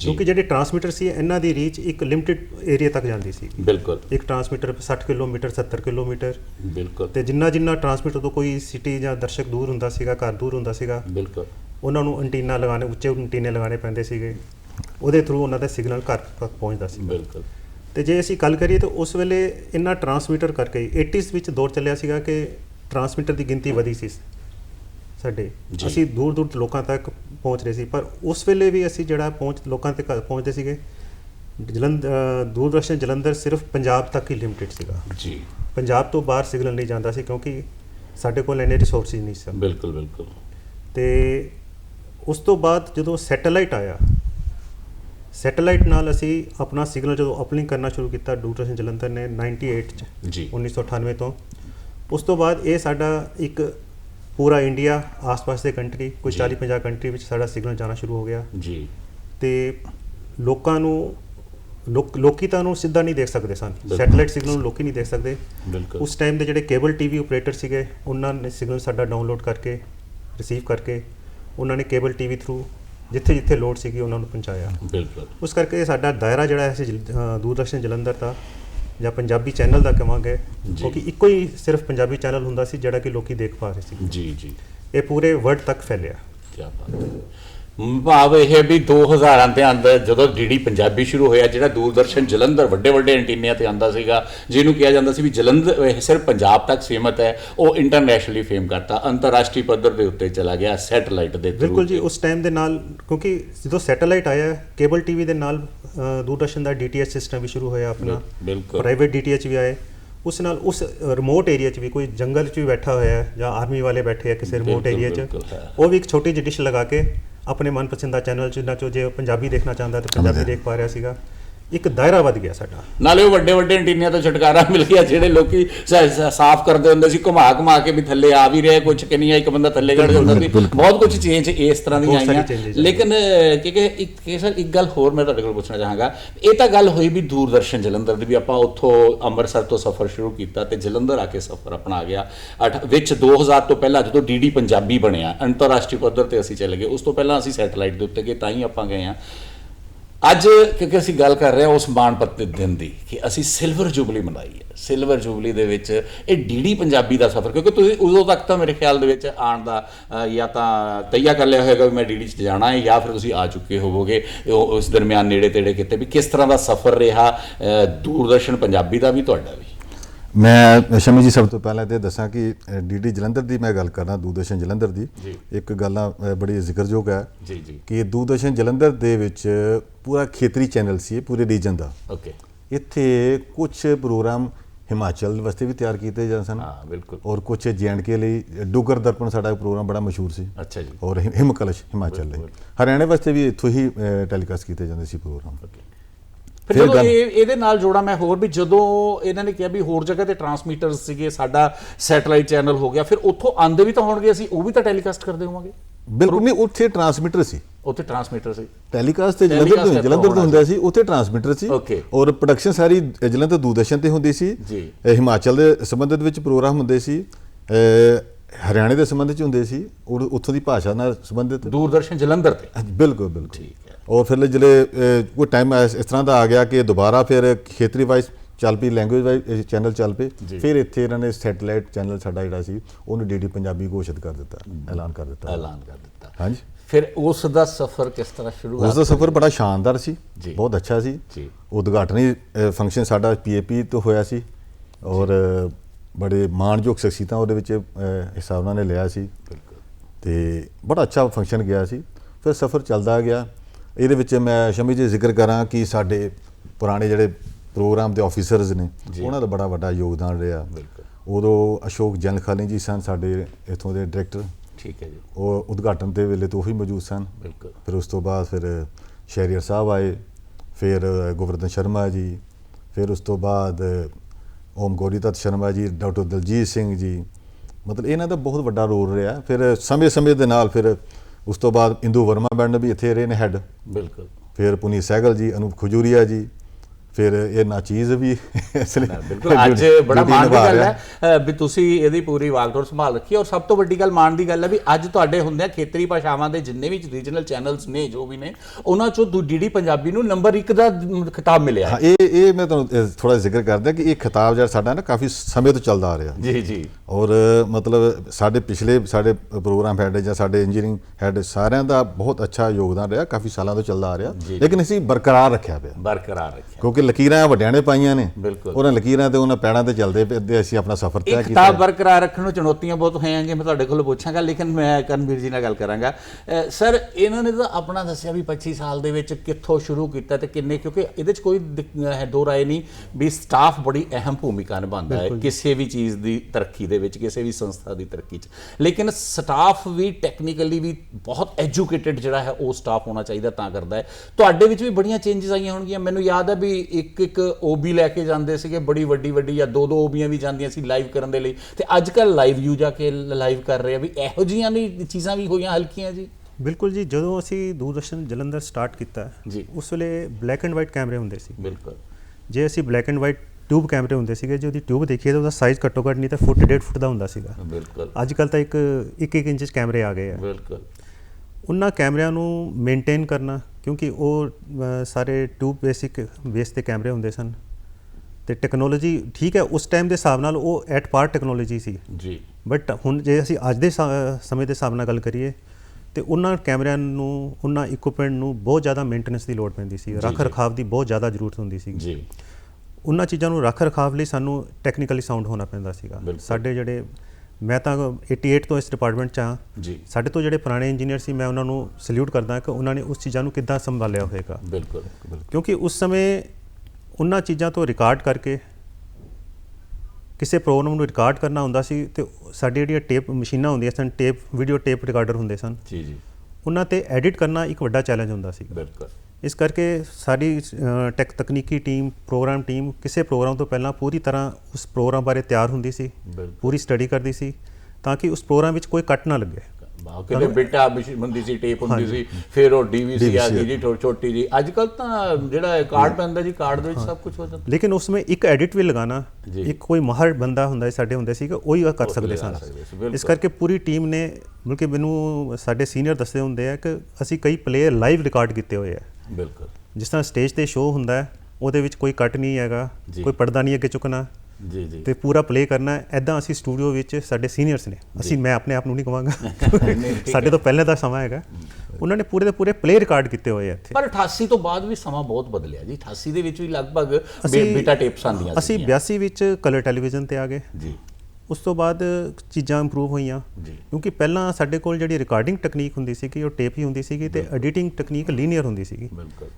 ਕਿਉਂਕਿ ਜਿਹੜੇ ਟਰਾਂਸਮਿਟਰ ਸੀ ਇਹਨਾਂ ਦੀ ਰੀਚ ਇੱਕ ਲਿਮਟਿਡ ਏਰੀਆ ਤੱਕ ਜਾਂਦੀ ਸੀ। ਬਿਲਕੁਲ। ਇੱਕ ਟਰਾਂਸਮਿਟਰ 60 ਕਿਲੋਮੀਟਰ 70 ਕਿਲੋਮੀਟਰ। ਬਿਲਕੁਲ। ਤੇ ਜਿੰਨਾ ਜਿੰਨਾ ਟਰਾਂਸਮਿਟਰ ਤੋਂ ਕੋਈ ਸਿਟੀ ਜਾਂ ਦਰਸ਼ਕ ਦੂਰ ਹੁੰਦਾ ਸੀਗਾ ਘਰ ਦੂਰ ਹੁੰਦਾ ਸੀਗਾ ਬਿਲਕੁਲ। ਉਹਨਾਂ ਨੂੰ ਐਂਟੀਨਾ ਲਗਾਉਣੇ ਉੱਚੇ ਐਂਟੀਨੇ ਲਗਾਉਣੇ ਪੈਂਦੇ ਸੀਗੇ। ਉਹਦੇ ਥਰੂ ਉਹਨਾਂ ਦਾ ਸਿਗਨਲ ਘਰ ਤੱਕ ਪਹੁੰਚਦਾ ਸੀ। ਬਿਲਕੁਲ। ਤੇ ਜੇ ਅਸੀਂ ਗੱਲ ਕਰੀਏ ਤਾਂ ਉਸ ਵੇਲੇ ਇੰਨਾ ਟਰਾਂਸਮਿਟਰ ਕਰਕੇ ਹੀ 80s ਵਿੱਚ ਦੌਰ ਚੱਲਿਆ ਸੀਗਾ ਕਿ ਟਰਾਂਸਮਿਟਰ ਦੀ ਗਿਣਤੀ ਵਧੀ ਸੀ। ਸਾਡੇ। ਅਸੀਂ ਦੂਰ ਦੂਰ ਲੋਕਾਂ ਤੱਕ ਪਹੁੰਚ ਰਹੇ ਸੀ। ਪਰ ਉਸ ਵੇਲੇ ਵੀ ਅਸੀਂ ਜਿਹੜਾ ਪਹੁੰਚ ਲੋਕਾਂ ਤੱਕ ਪਹੁੰਚਦੇ ਸੀਗੇ ਜਲੰਧਰ ਦੂਰਦਰਸ਼ਨ ਜਲੰਧਰ ਸਿਰਫ ਪੰਜਾਬ ਤੱਕ ਹੀ ਲਿਮਟਿਡ ਸੀਗਾ। ਜੀ। ਪੰਜਾਬ ਤੋਂ ਬਾਹਰ ਸਿਗਨਲ ਨਹੀਂ ਜਾਂਦਾ ਸੀ ਕਿਉਂਕਿ ਸਾਡੇ ਕੋਲ ਇੰਨੇ ਰਿਸੋਰਸਿਸ ਨਹੀਂ ਸਨ ਬਿਲਕੁਲ ਬਿਲਕੁਲ। ਤੇ ਉਸ ਤੋਂ ਬਾਅਦ ਜਦੋਂ ਸੈਟੇਲਾਈਟ ਆਇਆ ਸੈਟੇਲਾਈਟ ਨਾਲ ਅਸੀਂ ਆਪਣਾ ਸਿਗਨਲ ਜਦੋਂ ਅਪਲਿੰਕ ਕਰਨਾ ਸ਼ੁਰੂ ਕੀਤਾ ਦੂਰਦਰਸ਼ਨ ਜਲੰਧਰ ਨੇ 98 ਚ ਜੀ। 1998 ਤੋਂ। ਉਸ ਤੋਂ ਬਾਅਦ ਇਹ ਸਾਡਾ ਇੱਕ ਪੂਰਾ ਇੰਡੀਆ ਆਸ-ਪਾਸ ਦੇ ਕੰਟਰੀ ਕੋਈ ਜੀ। 40-50 ਕੰਟਰੀ ਵਿੱਚ ਸਾਡਾ ਸਿਗਨਲ ਜਾਣਾ ਸ਼ੁਰੂ ਹੋ ਗਿਆ। ਜੀ। ਤੇ ਲੋਕਾਂ ਨੂੰ ਲੋਕ ਤਾਂ ਨੂੰ ਸਿੱਧਾ ਨਹੀਂ ਦੇਖ ਸਕਦੇ ਸਨ। ਸੈਟੇਲਾਈਟ ਸਿਗਨਲ ਨੂੰ ਲੋਕੀ ਨਹੀਂ ਦੇਖ ਸਕਦੇ। ਬਿਲਕੁਲ। ਉਸ ਟਾਈਮ ਦੇ ਜਿਹੜੇ ਕੇਬਲ ਟੀਵੀ ਆਪਰੇਟਰ ਸੀਗੇ ਉਹਨਾਂ ਨੇ ਸਿਗਨਲ ਸਾਡਾ ਡਾਊਨਲੋਡ ਕਰਕੇ ਰਿਸੀਵ ਕਰਕੇ ਉਹਨਾਂ ਨੇ ਕੇਬਲ ਟੀਵੀ ਥਰੂ ਜਿੱਥੇ ਜਿੱਥੇ ਲੋਡ ਸੀਗੀ ਉਹਨਾਂ ਨੂੰ ਪਹੁੰਚਾਇਆ। ਬਿਲਕੁਲ। ਉਸ ਕਰਕੇ ਸਾਡਾ ਦਾਇਰਾ ਜਿਹੜਾ ਹੈ ਦੂਰਦਰਸ਼ਨ ਜਲੰਧਰ ਦਾ ਜਾਂ ਪੰਜਾਬੀ ਚੈਨਲ ਦਾ ਕਵਾਂਗੇ। ਜੀ। ਕਿਉਂਕਿ ਇੱਕੋ ਹੀ ਸਿਰਫ ਪੰਜਾਬੀ ਚੈਨਲ ਹੁੰਦਾ ਸੀ ਜਿਹੜਾ ਕਿ ਲੋਕੀ ਦੇਖ ਪਾ ਰਹੇ ਸੀ। ਜੀ ਜੀ। ਇਹ ਪੂਰੇ ਵਰਲਡ ਤੱਕ ਫੈਲਿਆ। ਕੀ ਬਾਤ ਹੈ। ਭਾਵ ਇਹ ਹੈ ਵੀ 2000 ਦੇ ਅੰਦਰ ਜਦੋਂ ਡੀਡੀ ਪੰਜਾਬੀ ਸ਼ੁਰੂ ਹੋਇਆ ਜਿਹੜਾ ਦੂਰਦਰਸ਼ਨ ਜਲੰਧਰ ਵੱਡੇ ਵੱਡੇ ਐਂਟੀਨਿਆਂ ਤੇ ਆਂਦਾ ਸੀਗਾ ਜਿਹਨੂੰ ਕਿਹਾ ਜਾਂਦਾ ਸੀ ਵੀ ਜਲੰਧਰ ਇਹ ਸਿਰਫ ਪੰਜਾਬ ਤੱਕ ਸੀਮਤ ਹੈ ਉਹ ਇੰਟਰਨੈਸ਼ਨਲੀ ਫੇਮ ਕਰਤਾ ਅੰਤਰਰਾਸ਼ਟਰੀ ਪੱਧਰ ਦੇ ਉੱਤੇ ਚਲਾ ਗਿਆ ਸੈਟੇਲਾਈਟ ਦੇ through ਬਿਲਕੁਲ ਜੀ। ਉਸ ਟਾਈਮ ਦੇ ਨਾਲ ਕਿਉਂਕਿ ਜਦੋਂ ਸੈਟੇਲਾਈਟ ਆਇਆ ਕੇਬਲ ਟੀਵੀ ਦੇ ਨਾਲ ਦੂਰਦਰਸ਼ਨ ਦਾ ਡੀਟੀਐਚ ਸਿਸਟਮ ਵੀ ਸ਼ੁਰੂ ਹੋਇਆ ਆਪਣਾ ਬਿਲ- ਬਿਲਕੁਲ ਪ੍ਰਾਈਵੇਟ ਡੀਟੀਐਚ ਵੀ ਆਏ ਉਸ ਨਾਲ ਉਸ ਰਿਮੋਟ ਏਰੀਆ 'ਚ ਵੀ ਕੋਈ ਜੰਗਲ 'ਚ ਵੀ ਬੈਠਾ ਹੋਇਆ ਹੈ ਜਾਂ ਆਰਮੀ ਵਾਲੇ ਬੈਠੇ ਆ ਕਿਸੇ ਰਿਮੋਟ ਏਰੀਆ 'ਚ। ਉਹ ਵੀ ਇੱਕ ਛੋਟੀ ਜਿਹੀ ਡਿਸ਼ ਲਗਾ ਕੇ ਆਪਣੇ ਮਨਪਸੰਦ ਦਾ ਚੈਨਲ 'ਚ ਨਾ ਚੋ ਜੇ ਪੰਜਾਬੀ ਦੇਖਣਾ ਚਾਹੁੰਦਾ ਤਾਂ ਪੰਜਾਬੀ। ਦੇਖ ਪਾ ਰਿਹਾ ਸੀਗਾ ਇੱਕ ਦਾਇਰਾ ਵੱਧ ਗਿਆ ਸਾਡਾ। ਨਾਲੇ ਉਹ ਵੱਡੇ ਵੱਡੇ ਐਂਟੀਨਿਆਂ ਤੋਂ ਛੁਟਕਾਰਾ ਮਿਲ ਗਿਆ ਜਿਹੜੇ ਲੋਕੀ ਸਾਫ਼ ਕਰਦੇ ਹੁੰਦੇ ਸੀ ਘੁਮਾ ਘੁਮਾ ਕੇ ਵੀ ਥੱਲੇ ਆ ਵੀ ਰਿਹਾ ਕੁਝ ਕਿ ਨਹੀਂ ਆ ਇੱਕ ਬੰਦਾ ਥੱਲੇ ਚੜ ਜਾਂਦਾ ਸੀ। ਬਹੁਤ ਕੁਝ ਚੇਂਜ ਇਸ ਤਰ੍ਹਾਂ ਸਾਰੀ ਆਈਆਂ। ਲੇਕਿਨ ਅਹ, ਕਿ ਕਿ ਇੱਕ ਸਰ ਇੱਕ ਗੱਲ ਹੋਰ ਮੈਂ ਤੁਹਾਡੇ ਕੋਲ ਪੁੱਛਣਾ ਚਾਹਾਂਗਾ। ਇਹ ਤਾਂ ਗੱਲ ਹੋਈ ਵੀ ਦੂਰਦਰਸ਼ਨ ਜਲੰਧਰ ਦੀ ਵੀ ਆਪਾਂ ਉੱਥੋਂ ਅੰਮ੍ਰਿਤਸਰ ਤੋਂ ਸਫ਼ਰ ਸ਼ੁਰੂ ਕੀਤਾ ਤੇ ਜਲੰਧਰ ਆ ਕੇ ਸਫ਼ਰ ਆਪਣਾ ਆ ਗਿਆ। ਅੱਠ ਵਿੱਚ 2000 ਤੋਂ ਪਹਿਲਾਂ ਜਦੋਂ ਡੀਡੀ ਪੰਜਾਬੀ ਬਣਿਆ ਅੰਤਰਰਾਸ਼ਟਰੀ ਪੱਧਰ ਤੇ ਅਸੀਂ ਚਲੇ ਗਏ ਉਸ ਤੋਂ ਪਹਿਲਾਂ ਅਸੀਂ ਸੈਟੇਲਾਈਟ ਦੇ ਉੱਤੇ ਗਏ ਤਾਂ ਹੀ ਆਪਾਂ ਗਏ ਆ ਅੱਜ ਕਿਉਂਕਿ ਅਸੀਂ ਗੱਲ ਕਰ ਰਹੇ ਹਾਂ ਉਸ ਮਾਣਪੱਤ ਦੇ ਦਿਨ ਦੀ ਕਿ ਅਸੀਂ ਸਿਲਵਰ ਜੁਬਲੀ ਮਨਾਈ ਹੈ। ਸਿਲਵਰ ਜੁਬਲੀ ਦੇ ਵਿੱਚ ਇਹ ਡੀਡੀ ਪੰਜਾਬੀ ਦਾ ਸਫ਼ਰ, ਕਿਉਂਕਿ ਤੁਸੀਂ ਉਦੋਂ ਤੱਕ ਤਾਂ ਮੇਰੇ ਖਿਆਲ ਦੇ ਵਿੱਚ ਆਉਣ ਦਾ ਜਾਂ ਤਾਂ ਤਈਆ ਕਰ ਲਿਆ ਹੋਵੇਗਾ ਵੀ ਮੈਂ ਡੀਡੀ 'ਚ ਜਾਣਾ ਹੈ, ਜਾਂ ਫਿਰ ਤੁਸੀਂ ਆ ਚੁੱਕੇ ਹੋਵੋਗੇ ਉਹ ਉਸ ਦਰਮਿਆਨ ਨੇੜੇ ਤੇੜੇ ਕਿਤੇ ਵੀ ਕਿਸ ਤਰ੍ਹਾਂ ਦਾ ਸਫ਼ਰ ਰਿਹਾ ਦੂਰਦਰਸ਼ਨ ਪੰਜਾਬੀ ਦਾ ਵੀ, ਤੁਹਾਡਾ ਵੀ। ਮੈਂ ਸ਼ਮੀ ਜੀ ਸਭ ਤੋਂ ਪਹਿਲਾਂ ਤੇ ਦੱਸਾਂ ਕਿ ਡੀਡੀ ਜਲੰਧਰ ਦੀ ਮੈਂ ਗੱਲ ਕਰਨਾ ਦੂਰਦਰਸ਼ਨ ਜਲੰਧਰ ਦੀ। ਇੱਕ ਗੱਲ ਬੜੀ ਜ਼ਿਕਰਯੋਗ ਹੈ ਜੀ ਜੀ। ਕਿ ਦੂਰਦਰਸ਼ਨ ਜਲੰਧਰ ਦੇ ਵਿੱਚ ਪੂਰਾ ਖੇਤਰੀ ਚੈਨਲ ਸੀ ਪੂਰੇ ਰੀਜਨ ਦਾ। ਓਕੇ। ਇੱਥੇ ਕੁਝ ਪ੍ਰੋਗਰਾਮ ਹਿਮਾਚਲ ਵਾਸਤੇ ਵੀ ਤਿਆਰ ਕੀਤੇ ਜਾਂਦੇ ਸਨ। ਹਾਂ ਬਿਲਕੁਲ। ਔਰ ਕੁਝ ਕੇ ਲਈ ਡੁਗਰ ਦਰਪਣ ਸਾਡਾ ਪ੍ਰੋਗਰਾਮ ਬੜਾ ਮਸ਼ਹੂਰ ਸੀ। ਅੱਛਾ ਜੀ। ਔਰ ਹਿਮ- ਹਿਮਕਲਸ਼ ਹਿਮਾਚਲ ਲਈ। ਹਰਿਆਣਾ ਵਾਸਤੇ ਵੀ ਇੱਥੋਂ ਹੀ ਟੈਲੀਕਾਸਟ ਕੀਤੇ ਜਾਂਦੇ ਸੀ ਪ੍ਰੋਗਰਾਮ। ਫਿਰ ਫਿਰ ਜਦੋਂ ਇਹ ਇਹਦੇ ਨਾਲ ਜੋੜਾ ਮੈਂ ਹੋਰ ਵੀ ਜਦੋਂ ਇਹਨਾਂ ਨੇ ਕਿਹਾ ਵੀ ਹੋਰ ਜਗ੍ਹਾ ਤੇ ਟਰਾਂਸਮੀਟਰਸ ਸੀਗੇ ਸਾਡਾ ਸੈਟੇਲਾਈਟ ਚੈਨਲ ਹੋ ਗਿਆ ਫਿਰ ਉੱਥੋਂ ਆਂਦੇ ਵੀ ਤਾਂ ਹੋਣਗੇ ਅਸੀਂ ਉਹ ਵੀ ਤਾਂ ਟੈਲੀਕਾਸਟ ਕਰਦੇ ਹੋਵਾਂਗੇ। ਬਿਲਕੁਲ ਨਹੀਂ ਉੱਥੇ ਟਰਾਂਸਮਿਟਰ ਸੀ। ਉੱਥੇ ਟਰਾਂਸਮੀਟਰ ਸੀ। ਟੈਲੀਕਾਸਟ ਤੇ ਜਲੰਧਰ ਤੋਂ ਜਲੰਧਰ ਤੋਂ ਹੁੰਦਾ ਸੀ। ਉੱਥੇ ਟਰਾਂਸਮਿਟਰ ਸੀ. ਔਰ ਪ੍ਰੋਡਕਸ਼ਨ ਸਾਰੀ ਜਲੰਧਰ ਦੂਰਦਰਸ਼ਨ ਤੇ ਹੁੰਦੀ ਸੀ। ਜੀ। ਹਿਮਾਚਲ ਦੇ ਸੰਬੰਧਿਤ ਵਿੱਚ ਪ੍ਰੋਗਰਾਮ ਹੁੰਦੇ ਸੀ। ਹਰਿਆਣੇ ਦੇ ਸੰਬੰਧ ਚ ਹੁੰਦੇ ਸੀ। ਔਰ ਉੱਥੋਂ ਦੀ ਭਾਸ਼ਾ ਨਾਲ ਸੰਬੰਧਿਤ। ਦੂਰਦਰਸ਼ਨ ਜਲੰਧਰ ਤੇ। ਬਿਲਕੁਲ ਬਿਲਕੁਲ। ਠੀਕ। ਔਰ ਫਿਰ ਜਿਹੜੇ ਕੋਈ ਟਾਈਮ ਇਸ ਤਰ੍ਹਾਂ ਦਾ ਆ ਗਿਆ ਕਿ ਦੁਬਾਰਾ ਫਿਰ ਖੇਤਰੀ ਵਾਈਜ਼ ਚੱਲ ਪਈ ਲੈਂਗੁਏਜ ਵਾਈਜ਼ ਚੈਨਲ ਚੱਲ ਪਏ। ਫਿਰ ਇੱਥੇ ਇਹਨਾਂ ਨੇ ਸੈਟੇਲਾਈਟ ਚੈਨਲ ਸਾਡਾ ਜਿਹੜਾ ਸੀ ਉਹਨੂੰ ਡੀਡੀ ਪੰਜਾਬੀ ਘੋਸ਼ਿਤ ਕਰ ਦਿੱਤਾ ਐਲਾਨ ਕਰ ਦਿੱਤਾ। ਐਲਾਨ ਕਰ ਦਿੱਤਾ। ਹਾਂਜੀ। ਫਿਰ ਉਸ ਦਾ ਸਫ਼ਰ ਕਿਸ ਤਰ੍ਹਾਂ ਸ਼ੁਰੂ ਉਸ ਦਾ ਸਫ਼ਰ ਬੜਾ ਸ਼ਾਨਦਾਰ ਸੀ। ਬਹੁਤ ਅੱਛਾ ਸੀ। ਜੀ। ਉਦਘਾਟਨੀ ਫੰਕਸ਼ਨ ਸਾਡਾ ਪੀਏਪੀ ਤੋਂ ਹੋਇਆ ਸੀ ਔਰ ਬੜੇ ਮਾਣਯੋਗ ਸ਼ਖਸੀਅਤਾਂ ਉਹਦੇ ਵਿੱਚ ਹਿੱਸਾ ਉਹਨਾਂ ਨੇ ਲਿਆ ਸੀ। ਬਿਲਕੁਲ। ਤੇ ਬੜਾ ਅੱਛਾ ਫੰਕਸ਼ਨ ਗਿਆ ਸੀ। ਫਿਰ ਸਫ਼ਰ ਚੱਲਦਾ ਗਿਆ। ਇਹਦੇ ਵਿੱਚ ਮੈਂ ਸ਼ਮੀ ਜੀ ਜ਼ਿਕਰ ਕਰਾਂ ਕਿ ਸਾਡੇ ਪੁਰਾਣੇ ਜਿਹੜੇ ਪ੍ਰੋਗਰਾਮ ਦੇ ਆਫੀਸਰਸ ਨੇ। ਉਹਨਾਂ ਦਾ ਬੜਾ ਵੱਡਾ ਯੋਗਦਾਨ ਰਿਹਾ। ਬਿਲਕੁਲ। ਉਦੋਂ ਅਸ਼ੋਕ ਜਨ ਖਾਲੀ ਜੀ ਸਨ ਸਾਡੇ ਇਥੋਂ ਦੇ ਡਾਇਰੈਕਟਰ ਠੀਕ ਹੈ ਜੀ। ਉਹ ਉਦਘਾਟਨ ਦੇ ਵੇਲੇ ਤੋਂ ਉਹ ਹੀ ਮੌਜੂਦ ਸਨ। ਬਿਲਕੁਲ। ਫਿਰ ਉਸ ਤੋਂ ਬਾਅਦ ਫਿਰ ਸ਼ਹਿਰੀਰ ਸਾਹਿਬ ਆਏ ਫਿਰ ਗੋਵਰਧਨ ਸ਼ਰਮਾ ਜੀ ਫਿਰ ਉਸ ਤੋਂ ਬਾਅਦ ਓਮ ਗੋਰੀਦਤ ਸ਼ਰਮਾ ਜੀ ਡਾਕਟਰ ਦਲਜੀਤ ਸਿੰਘ ਜੀ। ਮਤਲਬ ਇਹਨਾਂ ਦਾ ਬਹੁਤ ਵੱਡਾ ਰੋਲ ਰਿਹਾ। ਫਿਰ ਸਮੇਂ ਸਮੇਂ ਦੇ ਨਾਲ ਫਿਰ ਉਸ ਤੋਂ ਬਾਅਦ ਇੰਦੂ ਵਰਮਾ ਮੈਡਮ ਵੀ ਇੱਥੇ ਰਹੇ ਨੇ ਹੈੱਡ ਬਿਲਕੁਲ। ਫਿਰ ਪੁਨੀ ਸਹਿਗਲ ਜੀ ਅਨੂਪ ਖਜੂਰੀਆ ਜੀ ਫਿਰ ਇਹ ਨਾਚੀਜ਼ ਵੀ ਇਸ ਲਈ ਬਿਲਕੁਲ ਅੱਜ ਬੜਾ ਮਾਣ ਦੀ ਗੱਲ। ਹੈ। ਵੀ ਤੁਸੀਂ ਇਹਦੀ ਪੂਰੀ ਵਾਗਡੋਰ ਸੰਭਾਲ ਰੱਖੀ ਔਰ ਸਭ ਤੋਂ ਵੱਡੀ ਗੱਲ ਮਾਣ ਦੀ ਗੱਲ ਹੈ ਵੀ ਅੱਜ ਤੁਹਾਡੇ ਹੁੰਦਿਆਂ ਖੇਤਰੀ ਭਾਸ਼ਾਵਾਂ ਦੇ ਜਿੰਨੇ ਵੀ ਰੀਜਨਲ ਚੈਨਲਸ ਨੇ ਜੋ ਵੀ ਨੇ ਉਹਨਾਂ ਚੋਂ ਡੀਡੀ ਪੰਜਾਬੀ ਨੂੰ ਨੰਬਰ 1 ਦਾ ਖਿਤਾਬ ਮਿਲਿਆ ਹਾਂ ਹੈ। ਇਹ ਇਹ ਮੈਂ ਤੁਹਾਨੂੰ ਥੋੜਾ ਜ਼ਿਕਰ ਕਰਦਾ ਕਿ ਇਹ ਖਿਤਾਬ ਜਿਹੜਾ ਸਾਡਾ ਨਾ ਕਾਫੀ ਸਮੇਂ ਤੋਂ ਚੱਲਦਾ ਆ ਰਿਹਾ। ਜੀ ਜੀ। ਔਰ ਮਤਲਬ ਸਾਡੇ ਪਿਛਲੇ ਸਾਡੇ ਪ੍ਰੋਗਰਾਮ ਹੈਡ ਜਾਂ ਸਾਡੇ ਇੰਜੀਨੀਅਰਿੰਗ ਹੈਡ ਸਾਰਿਆਂ ਦਾ ਬਹੁਤ ਅੱਛਾ ਯੋਗਦਾਨ ਰਿਹਾ ਕਾਫੀ ਸਾਲਾਂ ਤੋਂ ਚੱਲਦਾ ਆ ਰਿਹਾ। ਲੇਕਿਨ ਅਸੀਂ ਬਰਕਰਾਰ ਰੱਖਿਆ ਪਿਆ। ਬਰਕਰਾਰ ਰੱਖਿਆ। ਕਿਉਂਕਿ ਲਕੀਰਾਂ ਵੱਡਿਆਂ ਨੇ ਪਾਈਆਂ ਨੇ। ਬਿਲਕੁਲ। ਉਹਨਾਂ ਲਕੀਰਾਂ ਤੇ ਉਹਨਾਂ ਪੈੜਾਂ ਤੇ ਚੱਲਦੇ ਪਏ ਅਸੀਂ ਆਪਣਾ ਸਫ਼ਰ ਤੈਅ ਕੀਤਾ ਕਿਤਾਬ ਬਰਕਰਾਰ ਰੱਖਣ ਨੂੰ ਚੁਣੌਤੀਆਂ ਬਹੁਤ ਹੋਈਆਂ ਮੈਂ ਤੁਹਾਡੇ ਕੋਲ ਪੁੱਛਾਂਗਾ ਲੇਕਿਨ ਮੈਂ ਕਰਨਵੀਰ ਜੀ ਨਾਲ ਗੱਲ ਕਰਾਂਗਾ। ਸਰ ਇਹਨਾਂ ਨੇ ਤਾਂ ਆਪਣਾ ਦੱਸਿਆ ਵੀ 25 ਸਾਲ ਦੇ ਵਿੱਚ ਕਿੱਥੋਂ ਸ਼ੁਰੂ ਕੀਤਾ ਤੇ ਕਿੰਨੇ ਕਿਉਂਕਿ ਇਹਦੇ 'ਚ ਕੋਈ ਦੋ ਰਾਏ ਨਹੀਂ ਵੀ ਸਟਾਫ ਬੜੀ ਅਹਿਮ ਭੂਮਿਕਾ ਨਿਭਾਉਂਦਾ ਹੈ ਕਿਸੇ ਵੀ ਚੀਜ਼ ਦੀ ਤਰੱਕੀ ਦੇ ਵਿੱਚ ਕਿਸੇ ਵੀ ਸੰਸਥਾ ਦੀ ਤਰੱਕੀ 'ਚ। ਲੇਕਿਨ ਸਟਾਫ ਵੀ ਟੈਕਨੀਕਲੀ ਵੀ ਬਹੁਤ ਐਜੂਕੇਟਿਡ ਜਿਹੜਾ ਹੈ ਉਹ ਸਟਾਫ ਹੋਣਾ ਚਾਹੀਦਾ ਤਾਂ ਕਰਦਾ ਹੈ। ਤੁਹਾਡੇ ਵਿੱਚ ਵੀ ਬੜੀਆਂ ਚੇਂਜਸ ਆਈਆਂ ਹੋਣਗੀਆਂ। ਮੈਨੂੰ ਯਾਦ ਹੈ ਵੀ ਇੱਕ ਇੱਕ ਓਬੀ ਲੈ ਕੇ ਜਾਂਦੇ ਸੀਗੇ ਬੜੀ ਵੱਡੀ ਵੱਡੀ ਜਾਂ ਦੋ ਦੋ ਓਬੀਆਂ ਵੀ ਜਾਂਦੀਆਂ ਸੀ ਲਾਈਵ ਕਰਨ ਦੇ ਲਈ। ਤੇ ਅੱਜ ਕੱਲ ਲਾਈਵ ਯੂ ਜਾ ਕੇ ਲਾਈਵ ਕਰ ਰਹੇ ਆ ਵੀ ਇਹੋ ਜੀਆਂ ਵੀ ਚੀਜ਼ਾਂ ਵੀ ਹੋਈਆਂ ਹਲਕੀਆਂ ਜੀ। ਬਿਲਕੁਲ ਜੀ ਜਦੋਂ ਅਸੀਂ ਦੂਰਦਰਸ਼ਨ ਜਲੰਧਰ ਸਟਾਰਟ ਕੀਤਾ ਜੀ। ਉਸ ਵੇਲੇ ਬਲੈਕ ਐਂਡ ਵਾਈਟ ਕੈਮਰੇ ਹੁੰਦੇ ਸੀ। ਬਿਲਕੁਲ। ਜੇ ਅਸੀਂ ਬਲੈਕ ਐਂਡ ਵਾਈਟ ਟਿਊਬ ਕੈਮਰੇ ਹੁੰਦੇ ਸੀਗੇ ਜੇ ਉਹਦੀ ਟਿਊਬ ਦੇਖੀਏ ਤਾਂ ਉਹਦਾ ਸਾਈਜ਼ ਘੱਟੋ ਘੱਟ ਨਹੀਂ ਤਾਂ ਫੁੱਟ ਡੇਢ ਫੁੱਟ ਦਾ ਹੁੰਦਾ ਸੀਗਾ। ਬਿਲਕੁਲ। ਅੱਜ ਕੱਲ ਤਾਂ ਇੱਕ 1-1 ਇੰਚ ਕੈਮਰੇ ਆ ਗਏ ਆ। ਬਿਲਕੁਲ। ਉਹਨਾਂ ਕੈਮਰਿਆਂ ਨੂੰ ਮੇਨਟੇਨ ਕਰਨਾ ਕਿਉਂਕਿ ਉਹ ਸਾਰੇ ਟਿਊਬ ਬੇਸਿਕ ਬੇਸ ਤੇ ਕੈਮਰੇ ਹੁੰਦੇ ਸਨ। ਤੇ ਟੈਕਨੋਲੋਜੀ ਠੀਕ ਹੈ ਉਸ ਟਾਈਮ ਦੇ ਹਿਸਾਬ ਨਾਲ ਉਹ ਐਟ ਪਾਰ ਟੈਕਨੋਲੋਜੀ ਸੀ। ਜੀ। ਬਟ ਹੁਣ ਜੇ ਅਸੀਂ ਅੱਜ ਦੇ ਸਮੇਂ ਦੇ ਹਿਸਾਬ ਨਾਲ ਗੱਲ ਕਰੀਏ ਤੇ ਉਹਨਾਂ ਕੈਮਰਿਆਂ ਨੂੰ ਉਹਨਾਂ ਇਕਵਿਪਮੈਂਟ ਨੂੰ ਬਹੁਤ ਜ਼ਿਆਦਾ ਮੇਨਟੇਨੈਂਸ ਦੀ ਲੋੜ ਪੈਂਦੀ ਸੀ। ਰੱਖ ਰਖਾਵ ਦੀ ਬਹੁਤ ਜ਼ਿਆਦਾ ਜ਼ਰੂਰਤ ਹੁੰਦੀ ਸੀ। ਜੀ। ਉਹਨਾਂ ਚੀਜ਼ਾਂ ਨੂੰ ਰੱਖ ਰਖਾਵ ਲਈ ਸਾਨੂੰ ਟੈਕਨੀਕਲੀ ਸਾਊਂਡ ਹੋਣਾ ਪੈਂਦਾ ਸੀਗਾ। ਸਾਡੇ ਜਿਹੜੇ ਮੈਂ ਤਾਂ 88 ਤੋਂ ਇਸ ਡਿਪਾਰਟਮੈਂਟ 'ਚ ਹਾਂ। ਜੀ। ਸਾਡੇ ਤੋਂ ਜਿਹੜੇ ਪੁਰਾਣੇ ਇੰਜੀਨੀਅਰ ਸੀ ਮੈਂ ਉਹਨਾਂ ਨੂੰ ਸਲੂਟ ਕਰਦਾ ਕਿ ਉਹਨਾਂ ਨੇ ਉਸ ਚੀਜ਼ਾਂ ਨੂੰ ਕਿੱਦਾਂ ਸੰਭਾਲਿਆ ਹੋਵੇਗਾ ਬਿਲਕੁਲ ਕਿਉਂਕਿ ਉਸ ਸਮੇਂ ਉਹਨਾਂ ਚੀਜ਼ਾਂ ਤੋਂ ਰਿਕਾਰਡ ਕਰਕੇ ਕਿਸੇ ਪ੍ਰੋਗਰਾਮ ਨੂੰ ਰਿਕਾਰਡ ਕਰਨਾ ਹੁੰਦਾ ਸੀ ਤੇ ਸਾਡੀ ਜਿਹੜੀਆਂ ਟੇਪ ਮਸ਼ੀਨਾਂ ਹੁੰਦੀਆਂ ਸਨ ਟੇਪ ਵੀਡੀਓ ਟੇਪ ਰਿਕਾਰਡਰ ਹੁੰਦੇ ਸਨ ਜੀ ਜੀ। ਉਹਨਾਂ ਤੇ ਐਡਿਟ ਕਰਨਾ ਇੱਕ ਵੱਡਾ ਚੈਲੰਜ ਹੁੰਦਾ ਸੀ। ਬਿਲਕੁਲ। ਇਸ ਕਰਕੇ ਸਾਡੀ ਟੈਕ ਤਕਨੀਕੀ ਟੀਮ ਪ੍ਰੋਗਰਾਮ ਟੀਮ ਕਿਸੇ ਪ੍ਰੋਗਰਾਮ ਤੋਂ ਪਹਿਲਾਂ ਪੂਰੀ ਤਰ੍ਹਾਂ ਉਸ ਪ੍ਰੋਗਰਾਮ ਬਾਰੇ ਤਿਆਰ ਹੁੰਦੀ ਸੀ ਪੂਰੀ ਸਟੱਡੀ ਕਰਦੀ ਸੀ ਤਾਂ ਕਿ ਉਸ ਪ੍ਰੋਗਰਾਮ ਵਿੱਚ ਕੋਈ ਕੱਟ ਨਾ ਲੱਗੇ। ਕਿਤੇ ਬਿਟਾ ਹੁੰਦੀ ਸੀ ਟੇਪ ਹੁੰਦੀ ਸੀ ਫਿਰ ਉਹ ਡੀਵੀਸੀ ਆ ਗਈ ਜੀ ਛੋਟੀ ਜੀ। ਅੱਜ ਕੱਲ ਤਾਂ ਜਿਹੜਾ ਕਾਰਡ ਪੈਂਦਾ ਜੀ ਕਾਰਡ ਦੇ ਵਿੱਚ ਸਭ ਕੁਝ ਹੋ ਜਾਂਦਾ। ਲੇਕਿਨ ਉਸ ਵਿੱਚ ਇੱਕ ਐਡਿਟ ਵੀ ਲਗਾਣਾ। ਇੱਕ ਕੋਈ ਮਾਹਰ ਬੰਦਾ ਹੁੰਦਾ ਸਾਡੇ ਹੁੰਦੇ ਸੀ ਕਿ ਉਹੀ ਕਰ ਸਕਦੇ ਸਨ। ਇਸ ਕਰਕੇ ਪੂਰੀ ਟੀਮ ਨੇ ਬਲਕਿ ਮੈਨੂੰ ਸਾਡੇ ਸੀਨੀਅਰ ਦੱਸਦੇ ਹੁੰਦੇ ਆ ਕਿ ਅਸੀਂ ਕਈ ਪਲੇਅਰ ਲਾਈਵ ਰਿਕਾਰਡ ਕੀਤੇ ਹੋਏ ਆ। ਬਿਲਕੁਲ। ਜਿਸ ਤਰ੍ਹਾਂ ਸਟੇਜ ਤੇ ਸ਼ੋਅ ਹੁੰਦਾ ਹੈ ਉਹਦੇ ਵਿੱਚ ਕੋਈ ਕੱਟ ਨਹੀਂ ਹੈਗਾ। ਕੋਈ ਪਰਦਾ ਨਹੀਂ ਅੱਗੇ ਚੁੱਕਣਾ। ਜੀ ਜੀ। ਤੇ ਪੂਰਾ ਪਲੇ ਕਰਨਾ ਐਦਾਂ ਅਸੀਂ ਸਟੂਡੀਓ ਵਿੱਚ ਸਾਡੇ ਸੀਨੀਅਰਸ ਨੇ ਅਸੀਂ ਮੈਂ ਆਪਣੇ ਆਪ ਨੂੰ ਨਹੀਂ ਕਹਾਂਗਾ ਠੀਕ ਸਾਡੇ ਤੋਂ ਪਹਿਲੇ ਦਾ ਸਮਾਂ ਹੈਗਾ। ਉਹਨਾਂ ਨੇ ਪੂਰੇ ਦੇ ਪੂਰੇ ਪਲੇ ਰਿਕਾਰਡ ਕੀਤੇ ਹੋਏ ਆ ਇੱਥੇ। ਪਰ 88 ਤੋਂ ਬਾਅਦ ਵੀ ਸਮਾਂ ਬਹੁਤ ਬਦਲਿਆ ਜੀ। 88 ਦੇ ਵਿੱਚ ਵੀ ਲਗਭਗ ਅਸੀਂ- ਬੀਟਾ ਟੇਪਸ ਆਂਦੀਆਂ ਅਸੀਂ 82 ਵਿੱਚ ਕਲਰ ਟੈਲੀਵਿਜ਼ਨ ਤੇ ਆ ਗਏ। ਜੀ। ਉਸ ਤੋਂ ਬਾਅਦ ਚੀਜ਼ਾਂ ਇੰਪਰੂਵ ਹੋਈਆਂ। ਕਿਉਂਕਿ ਪਹਿਲਾਂ ਸਾਡੇ ਕੋਲ ਜਿਹੜੀ ਰਿਕਾਰਡਿੰਗ ਟੈਕਨੀਕ ਹੁੰਦੀ ਸੀ ਕਿ ਉਹ ਟੇਪ ਹੀ ਹੁੰਦੀ ਸੀਗੀ ਤੇ ਐਡੀਟਿੰਗ ਟੈਕਨੀਕ ਲੀਨੀਅਰ ਹੁੰਦੀ ਸੀਗੀ।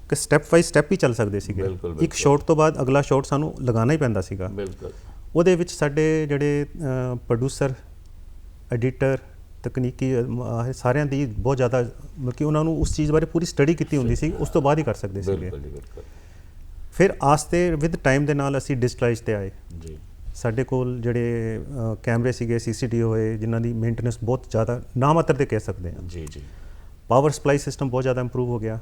ਕਿ ਸਟੈਪ ਬਾਈ ਸਟੈਪ ਹੀ ਚੱਲ ਸਕਦੇ ਸੀਗੇ। ਇੱਕ। ਸ਼ਾਟ ਤੋਂ ਬਾਅਦ ਅਗਲਾ ਸ਼ਾਟ ਸਾਨੂੰ ਲਗਾਉਣਾ ਹੀ ਪੈਂਦਾ ਸੀਗਾ। ਉਹਦੇ ਵਿੱਚ ਸਾਡੇ ਜਿਹੜੇ ਪ੍ਰੋਡਿਊਸਰ ਐਡੀਟਰ ਤਕਨੀਕੀ ਸਾਰਿਆਂ ਦੀ ਬਹੁਤ ਜ਼ਿਆਦਾ ਮਤਲਬ ਕਿ ਉਹਨਾਂ ਨੂੰ ਉਸ ਚੀਜ਼ ਬਾਰੇ ਪੂਰੀ ਸਟੱਡੀ ਕੀਤੀ ਹੁੰਦੀ ਸੀ ਉਸ ਤੋਂ ਬਾਅਦ ਹੀ ਕਰ ਸਕਦੇ ਸੀਗੇ। ਫਿਰ ਆਸਤੇ ਵਿਦ ਟਾਈਮ ਦੇ ਨਾਲ ਅਸੀਂ ਡਿਜੀਟਲਾਈਜ਼ ਤੇ ਆਏ। ਜੀ। ਸਾਡੇ ਕੋਲ ਜਿਹੜੇ ਕੈਮਰੇ ਸੀਗੇ ਸੀਸੀਟੀਵੀ ਹੋਏ ਜਿਨ੍ਹਾਂ ਦੀ ਮੇਨਟੇਨੈਂਸ ਬਹੁਤ ਜ਼ਿਆਦਾ ਨਾ ਮਾਤਰ ਦੇ ਕਹਿ ਸਕਦੇ ਹਾਂ। ਜੀ ਜੀ। ਪਾਵਰ ਸਪਲਾਈ ਸਿਸਟਮ ਬਹੁਤ ਜ਼ਿਆਦਾ ਇੰਪਰੂਵ ਹੋ ਗਿਆ।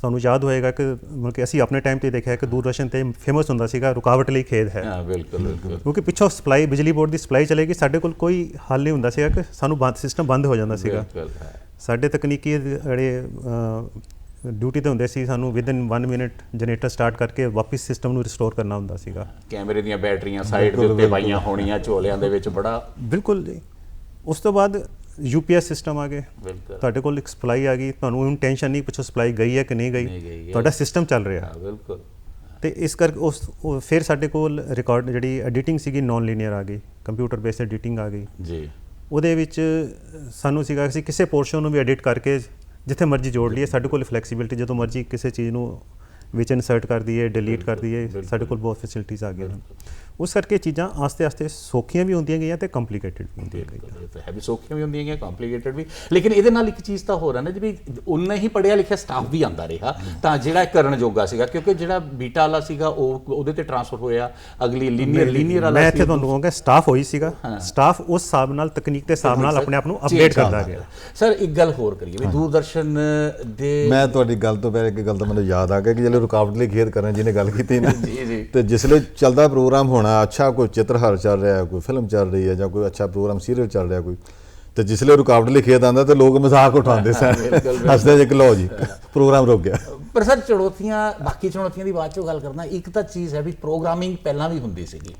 ਤੁਹਾਨੂੰ ਯਾਦ ਹੋਏਗਾ ਕਿ ਮਤਲਬ ਕਿ ਅਸੀਂ ਆਪਣੇ ਟਾਈਮ ਤੇ ਦੇਖਿਆ ਕਿ ਦੂਰਦਰਸ਼ਨ ਤੇ ਫੇਮਸ ਹੁੰਦਾ ਸੀਗਾ ਰੁਕਾਵਟ ਲਈ ਖੇਦ ਹੈ। ਹਾਂ ਬਿਲਕੁਲ ਬਿਲਕੁਲ। ਕਿਉਂਕਿ ਪਿੱਛੋਂ ਸਪਲਾਈ ਬਿਜਲੀ ਬੋਰਡ ਦੀ ਸਪਲਾਈ ਚਲੇਗੀ ਸਾਡੇ ਕੋਲ ਕੋਈ ਹੱਲ ਨਹੀਂ ਹੁੰਦਾ ਸੀਗਾ ਕਿ ਸਾਨੂੰ ਬੰਦ ਸਿਸਟਮ ਬੰਦ ਹੋ ਜਾਂਦਾ ਸੀਗਾ। ਸਾਡੇ ਤਕਨੀਕੀ ਜਿਹੜੇ ਡਿਊਟੀ ਤੇ ਹੁੰਦੇ ਸੀ ਸਾਨੂੰ ਵਿਦਨ 1 ਮਿੰਟ ਜਨਰੇਟਰ ਸਟਾਰਟ ਕਰਕੇ ਵਾਪਸ ਸਿਸਟਮ ਨੂੰ ਰਿਸਟੋਰ ਕਰਨਾ ਹੁੰਦਾ ਸੀਗਾ। ਕੈਮਰੇ ਦੀਆਂ ਬੈਟਰੀਆਂ ਸਾਈਡ ਦੇ ਉੱਤੇ ਪਾਈਆਂ ਹੋਣੀਆਂ ਝੋਲਿਆਂ ਦੇ ਵਿੱਚ ਬੜਾ ਬਿਲਕੁਲ ਜੀ। ਉਸ ਤੋਂ ਬਾਅਦ ਯੂਪੀਐਸ ਸਿਸਟਮ ਆ ਗਏ। ਬਿਲਕੁਲ। ਤੁਹਾਡੇ ਕੋਲ ਇੱਕ ਸਪਲਾਈ ਆ ਗਈ। ਤੁਹਾਨੂੰ ਹੁਣ ਟੈਨਸ਼ਨ ਨਹੀਂ ਪਿੱਛੋਂ ਸਪਲਾਈ ਗਈ ਹੈ ਕਿ ਨਹੀਂ ਗਈ। ਤੁਹਾਡਾ ਸਿਸਟਮ ਚੱਲ ਰਿਹਾ। ਹਾਂ ਬਿਲਕੁਲ। ਤੇ ਇਸ ਕਰਕੇ ਉਸ ਫਿਰ ਸਾਡੇ ਕੋਲ ਰਿਕਾਰਡ ਜਿਹੜੀ ਐਡੀਟਿੰਗ ਸੀਗੀ ਨਾਨ ਲੀਨੀਅਰ ਆ ਗਈ। ਕੰਪਿਊਟਰ ਬੇਸਡ ਐਡੀਟਿੰਗ ਆ ਗਈ। ਜੀ। ਉਹਦੇ ਵਿੱਚ ਸਾਨੂੰ ਸੀਗਾ ਕਿ ਅਸੀਂ ਕਿਸੇ ਪੋਰਸ਼ਨ ਨੂੰ ਵੀ ਐਡਿਟ ਕਰਕੇ ਜਿੱਥੇ ਮਰਜ਼ੀ ਜੋੜ ਲਈਏ ਸਾਡੇ ਕੋਲ ਫਲੈਕਸੀਬਿਲਿਟੀ ਜਦੋਂ ਮਰਜ਼ੀ ਕਿਸੇ ਚੀਜ਼ ਨੂੰ ਵਿੱਚ ਇਨਸਰਟ ਕਰ ਦਈਏ ਡਿਲੀਟ ਕਰ ਦਈਏ ਸਾਡੇ ਕੋਲ ਬਹੁਤ ਫੈਸਿਲਿਟੀਆਂ ਆ ਗਈਆਂ ਹਨ ਉਸ ਕਰਕੇ ਚੀਜ਼ਾਂ ਆਸਤੇ ਆਸਤੇ ਸੌਖੀਆਂ ਵੀ ਹੁੰਦੀਆਂ ਗਈਆਂ ਤੇ ਕੰਪਲਿਕੇਟਿਡ ਵੀ ਹੁੰਦੀਆਂ ਗਈਆਂ। ਤਾਂ ਹੈ ਵੀ ਸੌਖੀਆਂ ਵੀ ਹੁੰਦੀਆਂ ਗੀਆਂ ਕੰਪਲਿਕੇਟਡ ਵੀ। ਲੇਕਿਨ ਇਹਦੇ ਨਾਲ ਇੱਕ ਚੀਜ਼ ਤਾਂ ਹੋਰ ਹੈ ਨਾ ਜੀ ਵੀ ਉਨਾ ਹੀ ਪੜਿਆ ਲਿਖਿਆ ਸਟਾਫ ਵੀ ਆਂਦਾ ਰਿਹਾ ਤਾਂ ਜਿਹੜਾ ਕਰਨ ਜੋਗਾ ਸੀਗਾ ਕਿਉਂਕਿ ਜਿਹੜਾ ਬੀਟਾ ਵਾਲਾ ਸੀਗਾ ਉਹ ਉਹਦੇ ਤੇ ਟ੍ਰਾਂਸਫਰ ਹੋਇਆ ਅਗਲੀ ਲੀਨੀਅਰ ਲੀਨੀਅਰ ਵਾਲਾ ਮੈਂ ਇੱਥੇ ਤੁਹਾਨੂੰ ਕਹਾਂਗਾ ਸਟਾਫ ਹੋਈ ਸੀਗਾ। ਸਟਾਫ ਉਸ ਹਿਸਾਬ ਨਾਲ ਤਕਨੀਕ ਦੇ ਹਿਸਾਬ ਨਾਲ ਆਪਣੇ ਆਪ ਨੂੰ ਅਪਡੇਟ ਕਰਦਾ ਗਿਆ ਸਰ ਇੱਕ ਗੱਲ ਹੋਰ ਕਰੀਏ ਵੀ ਦੂਰਦਰਸ਼ਨ ਦੇ ਮੈਂ ਤੁਹਾਡੀ ਗੱਲ ਤੋਂ ਪਹਿਲੇ ਇੱਕ ਗੱਲ ਤਾਂ ਮੈਨੂੰ ਯਾਦ ਆ ਗਿਆ ਕਿ ਜਦੋਂ ਰੁਕਾਵਟ ਲਈ ਖੇਤ ਕਰਨ ਜੀ ਨੇ ਗੱਲ ਕੀਤੀ ਨਾ ਜੀ, ਜੀ। ਤੇ ਜਿਸਲੇ ਚੱਲਦਾ ਪ੍ਰੋਗਰਾਮ ਹੋਣਾ ਅੱਛਾ ਕੋਈ ਚਿੱਤਰਹਾਰ ਚੱਲ ਰਿਹਾ ਕੋਈ ਫਿਲਮ ਚੱਲ ਰਹੀ ਹੈ ਜਾਂ ਕੋਈ ਅੱਛਾ ਪ੍ਰੋਗਰਾਮ ਸੀਰੀਅਲ ਚੱਲ ਰਿਹਾ ਕੋਈ ਤੇ ਜਿਸਲੇ ਰੁਕਾਵਟ ਲਈ ਖੇਤ ਆਂਦਾ ਤੇ ਲੋਕ ਮਜ਼ਾਕ ਉਠਾਉਂਦੇ ਸਨ। ਹੱਸਦੇ ਜੇ ਕਿ ਲਓ ਜੀ। ਪ੍ਰੋਗਰਾਮ ਰੁਕ ਗਿਆ। ਪਰ ਸਰ ਚੁਣੌਤੀਆਂ, ਬਾਕੀ ਚੁਣੌਤੀਆਂ ਦੀ ਬਾਅਦ ਚੋਂ ਗੱਲ ਕਰਨਾ, ਇੱਕ ਤਾਂ ਚੀਜ਼ ਹੈ ਵੀ ਪ੍ਰੋਗਰਾਮਿੰਗ ਪਹਿਲਾਂ ਵੀ ਹੁੰਦੀ ਸੀਗੀ।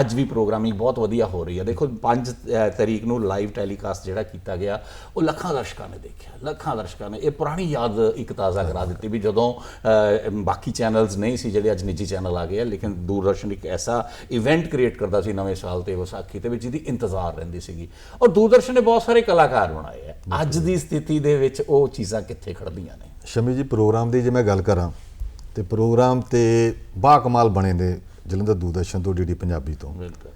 ਅੱਜ ਵੀ ਪ੍ਰੋਗਰਾਮਿੰਗ ਬਹੁਤ ਵਧੀਆ ਹੋ ਰਹੀ ਹੈ। ਦੇਖੋ 5 ਤਰੀਕ ਨੂੰ ਲਾਈਵ ਟੈਲੀਕਾਸਟ ਜਿਹੜਾ ਕੀਤਾ ਗਿਆ, ਉਹ ਲੱਖਾਂ ਦਰਸ਼ਕਾਂ ਨੇ ਦੇਖਿਆ, ਲੱਖਾਂ ਦਰਸ਼ਕਾਂ ਨੇ। ਇਹ ਪੁਰਾਣੀ ਯਾਦ ਇੱਕ ਤਾਜ਼ਾ ਕਰਾ ਦਿੱਤੀ ਵੀ ਜਦੋਂ ਬਾਕੀ ਚੈਨਲਸ ਨਹੀਂ ਸੀ, ਜਿਹੜੇ ਅੱਜ ਨਿੱਜੀ ਚੈਨਲ ਆ ਗਏ ਆ, ਲੇਕਿਨ ਦੂਰਦਰਸ਼ਨ ਇੱਕ ਐਸਾ ਇਵੈਂਟ ਕ੍ਰੀਏਟ ਕਰਦਾ ਸੀ ਨਵੇਂ ਸਾਲ ਤੇ ਵਿਸਾਖੀ ਤੇ ਵਿੱਚ ਜਿਹਦੀ ਇੰਤਜ਼ਾਰ ਰਹਿੰਦੀ ਸੀਗੀ। ਔਰ ਦੂਰਦਰਸ਼ਨ ਨੇ ਬਹੁਤ ਸਾਰੇ ਕਲਾਕਾਰ ਬਣਾਏ ਆ। ਅੱਜ ਦੀ ਸਥਿਤੀ ਦੇ ਵਿੱਚ ਉਹ ਚੀਜ਼ਾਂ ਕਿੱਥੇ ਖੜਦੀਆਂ ਨੇ? ਸ਼ਮੀ ਜੀ ਪ੍ਰੋਗਰਾਮ ਦੀ ਜੇ ਮੈਂ ਗੱਲ ਕਰਾਂ ਤੇ ਪ੍ਰੋਗਰਾਮ ਤੇ ਬਾ ਕਮਾਲ ਬਣੇ ਨੇ ਜਲੰਧਰ ਦੂਰਦਰਸ਼ਨ ਤੋਂ ਡੀਡੀ ਪੰਜਾਬੀ ਤੋਂ। ਬਿਲਕੁਲ।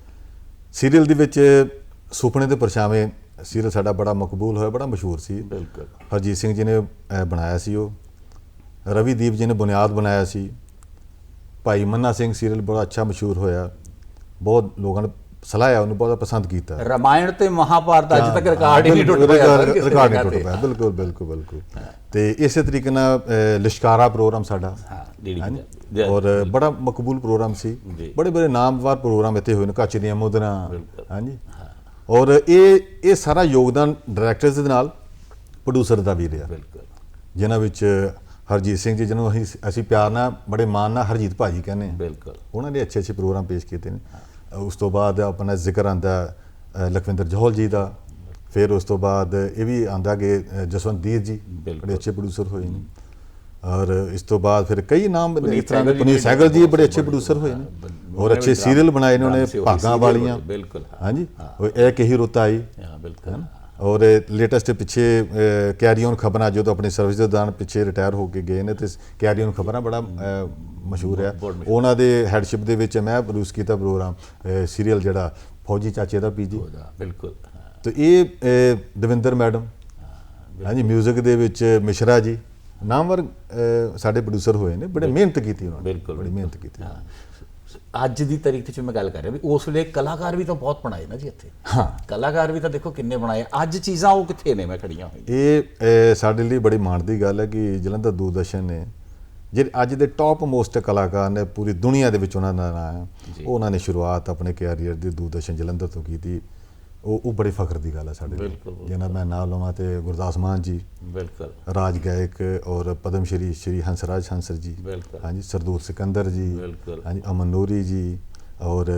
ਸੀਰੀਅਲ ਦੇ ਵਿੱਚ ਸੁਪਨੇ ਤੇ ਪਰਛਾਵੇਂ ਸੀਰੀਅਲ ਸਾਡਾ ਬੜਾ ਮਕਬੂਲ ਹੋਇਆ ਬੜਾ ਮਸ਼ਹੂਰ ਸੀ। ਬਿਲਕੁਲ। ਹਰਜੀਤ ਸਿੰਘ ਜੀ ਨੇ ਬਣਾਇਆ ਸੀ ਉਹ। ਰਵੀਦੀਪ ਜੀ ਨੇ ਬੁਨਿਆਦ ਬਣਾਇਆ ਸੀ। ਭਾਈ ਮੰਨਾ ਸਿੰਘ ਸੀਰੀਅਲ ਬੜਾ ਅੱਛਾ ਮਸ਼ਹੂਰ ਹੋਇਆ। ਬਹੁਤ ਲੋਕਾਂ ਨੇ ਸਲਾਹਿਆ ਉਹਨੂੰ ਬਹੁਤ ਪਸੰਦ ਕੀਤਾ ਰਮਾਇਣ ਤੇ ਮਹਾਭਾਰਤ ਅੱਜ ਤੱਕ ਰਿਕਾਰਡ ਹੀ ਨਹੀਂ ਟੁੱਟ ਕਿਸੇ ਰਿਕਾਰਡ ਨਹੀਂ ਟੁੱਟ ਤੇ। ਪਾਇਆ ਬਿਲਕੁਲ ਬਿਲਕੁਲ ਬਿਲਕੁਲ। ਤੇ ਇਸੇ ਤਰੀਕੇ ਨਾਲ ਲਿਸ਼ਕਾਰਾ ਪ੍ਰੋਗਰਾਮ ਸਾਡਾ। ਔਰ ਬੜਾ ਮਕਬੂਲ ਪ੍ਰੋਗਰਾਮ ਸੀ। ਬੜੇ ਬੜੇ ਨਾਮਵਾਰ ਪ੍ਰੋਗਰਾਮ ਇੱਥੇ ਹੋਏ ਨੇ ਕੱਚ ਦੀਆਂ ਮੁਦਰਾਂ। ਹਾਂਜੀ। ਔਰ ਇਹ ਇਹ ਸਾਰਾ ਯੋਗਦਾਨ ਡਾਇਰੈਕਟਰਸ ਦੇ ਨਾਲ ਪ੍ਰੋਡਿਊਸਰ ਦਾ ਵੀ ਰਿਹਾ। ਬਿਲਕੁਲ। ਜਿਨ੍ਹਾਂ ਵਿੱਚ ਹਰਜੀਤ ਸਿੰਘ ਜੀ ਜਿਹਨੂੰ ਅਸੀਂ ਅਸੀਂ ਪਿਆਰ ਨਾਲ ਬੜੇ ਮਾਣ ਨਾਲ ਹਰਜੀਤ ਭਾਜੀ ਕਹਿੰਦੇ ਹਾਂ। ਬਿਲਕੁਲ। ਉਹਨਾਂ ਨੇ ਅੱਛੇ ਅੱਛੇ ਪ੍ਰੋਗਰਾਮ ਪੇਸ਼ ਕੀਤੇ ਨੇ। ਉਸ ਤੋਂ ਬਾਅਦ ਆਪਣਾ ਜ਼ਿਕਰ ਆਂਦਾ ਲਖਵਿੰਦਰ ਜੋਹਲ ਜੀ ਦਾ। ਫਿਰ ਉਸ ਤੋਂ ਬਾਅਦ ਇਹ ਵੀ ਆਂਦਾ ਕਿ ਜਸਵੰਤ ਦੀਰ ਜੀ। ਬੜੇ ਅੱਛੇ ਪ੍ਰੋਡਿਊਸਰ ਹੋਏ ਨੇ। ਔਰ ਇਸ ਤੋਂ ਬਾਅਦ ਫਿਰ ਕਈ ਨਾਮ ਇਸ ਤਰ੍ਹਾਂ ਦੇ ਪੁਨੀਤ ਵੀ ਸਹਿਗਲ ਜੀ ਬੜੇ ਅੱਛੇ ਪ੍ਰੋਡਿਊਸਰ ਹੋਏ ਹਾਂ, ਨੇ ਔਰ ਅੱਛੇ ਸੀਰੀਅਲ ਬਣਾਏ ਨੇ ਉਹਨੇ ਭਾਗਾਂ ਵਾਲੀਆਂ। ਬਿਲਕੁਲ, ਹਾਂ। ਹਾਂਜੀ? ਉਹ ਇਹ ਕਹੀ ਰੁੱਤ ਆਈ। ਹਾਂ ਬਿਲਕੁਲ ਔਰ ਲੇਟੈਸਟ ਪਿੱਛੇ ਕੈਰੀ ਔਨ ਖਬਰਾਂ ਜਦੋਂ ਆਪਣੀ ਸਰਵਿਸ ਦੇ ਦੌਰਾਨ ਪਿੱਛੇ ਰਿਟਾਇਰ ਹੋ ਕੇ ਗਏ ਨੇ ਤੇ ਕੈਰੀ ਔਨ ਖਬਰਾਂ ਬੜਾ ਮਸ਼ਹੂਰ ਹੈ। ਉਹਨਾਂ ਦੇ ਹੈਡਸ਼ਿਪ ਦੇ ਵਿੱਚ ਮੈਂ ਪ੍ਰੋਡਿਊਸ ਕੀਤਾ ਪ੍ਰੋਗਰਾਮ ਸੀਰੀਅਲ ਜਿਹੜਾ ਫੌਜੀ ਚਾਚੇ ਦਾ ਪੀਜੀ। ਬਿਲਕੁਲ ਤੇ ਇਹ ਦਵਿੰਦਰ ਮੈਡਮ ਹਾਂਜੀ 뮤직 ਦੇ ਵਿੱਚ ਮਿਸ਼ਰਾ ਜੀ ਨਾਮਵਰ ਸਾਡੇ ਪ੍ਰੋਡਿਊਸਰ ਹੋਏ ਨੇ ਬੜੇ ਮਿਹਨਤ ਕੀਤੀ ਉਹਨਾਂ ਨੇ ਬਿਲਕੁਲ, ਬੜੀ ਮਿਹਨਤ ਕੀਤੀ। ਅੱਜ ਦੀ ਤਾਰੀਖ ਤੇ ਮੈਂ ਗੱਲ ਕਰ ਰਿਹਾ ਵੀ ਉਸ ਵੇਲੇ ਕਲਾਕਾਰ ਵੀ ਤਾਂ ਬਹੁਤ ਬਣਾਏ ਨਾ ਜੀ ਇੱਥੇ। ਹਾਂ। ਕਲਾਕਾਰ ਵੀ ਤਾਂ ਦੇਖੋ ਕਿੰਨੇ ਬਣਾਏ। ਅੱਜ ਚੀਜ਼ਾਂ ਉਹ ਕਿੱਥੇ ਨੇ ਮੈਂ ਖੜੀਆਂ ਹੋਈਆਂ। ਇਹ ਸਾਡੇ ਲਈ ਬੜੀ ਮਾਣ ਦੀ ਗੱਲ ਹੈ ਕਿ ਜਲੰਧਰ ਦੂਰਦਰਸ਼ਨ ਨੇ ਜਿਹੜੇ ਅੱਜ ਦੇ ਟੌਪ ਮੋਸਟ ਕਲਾਕਾਰ ਨੇ ਪੂਰੀ ਦੁਨੀਆ ਦੇ ਵਿੱਚ ਉਹਨਾਂ ਦਾ ਨਾਮ ਹੈ। ਉਹ ਉਹਨਾਂ ਨੇ ਸ਼ੁਰੂਆਤ ਆਪਣੇ ਕੈਰੀਅਰ ਦੀ ਦੂਰਦਰਸ਼ਨ ਜਲੰਧਰ ਤੋਂ ਕੀਤੀ। ਉਹ ਉਹ ਬੜੇ ਫਖਰ ਦੀ ਗੱਲ ਹੈ ਸਾਡੇ ਲਈ। ਜਿਹਨਾਂ ਮੈਂ ਨਾਮ ਲਵਾਂ ਤੇ ਗੁਰਦਾਸ ਮਾਨ ਜੀ ਬਿਲਕੁਲ। ਰਾਜ ਗਾਇਕ ਔਰ ਪਦਮ ਸ਼੍ਰੀ ਸ਼੍ਰੀ ਹੰਸਰਾਜ ਹੰਸਰ ਜੀ। ਬਿਲਕੁਲ। ਹਾਂਜੀ ਸਰਦੂਰ ਸਿਕੰਦਰ ਜੀ। ਬਿਲਕੁਲ। ਹਾਂਜੀ ਅਮਨ ਨੂਰੀ ਜੀ ਔਰ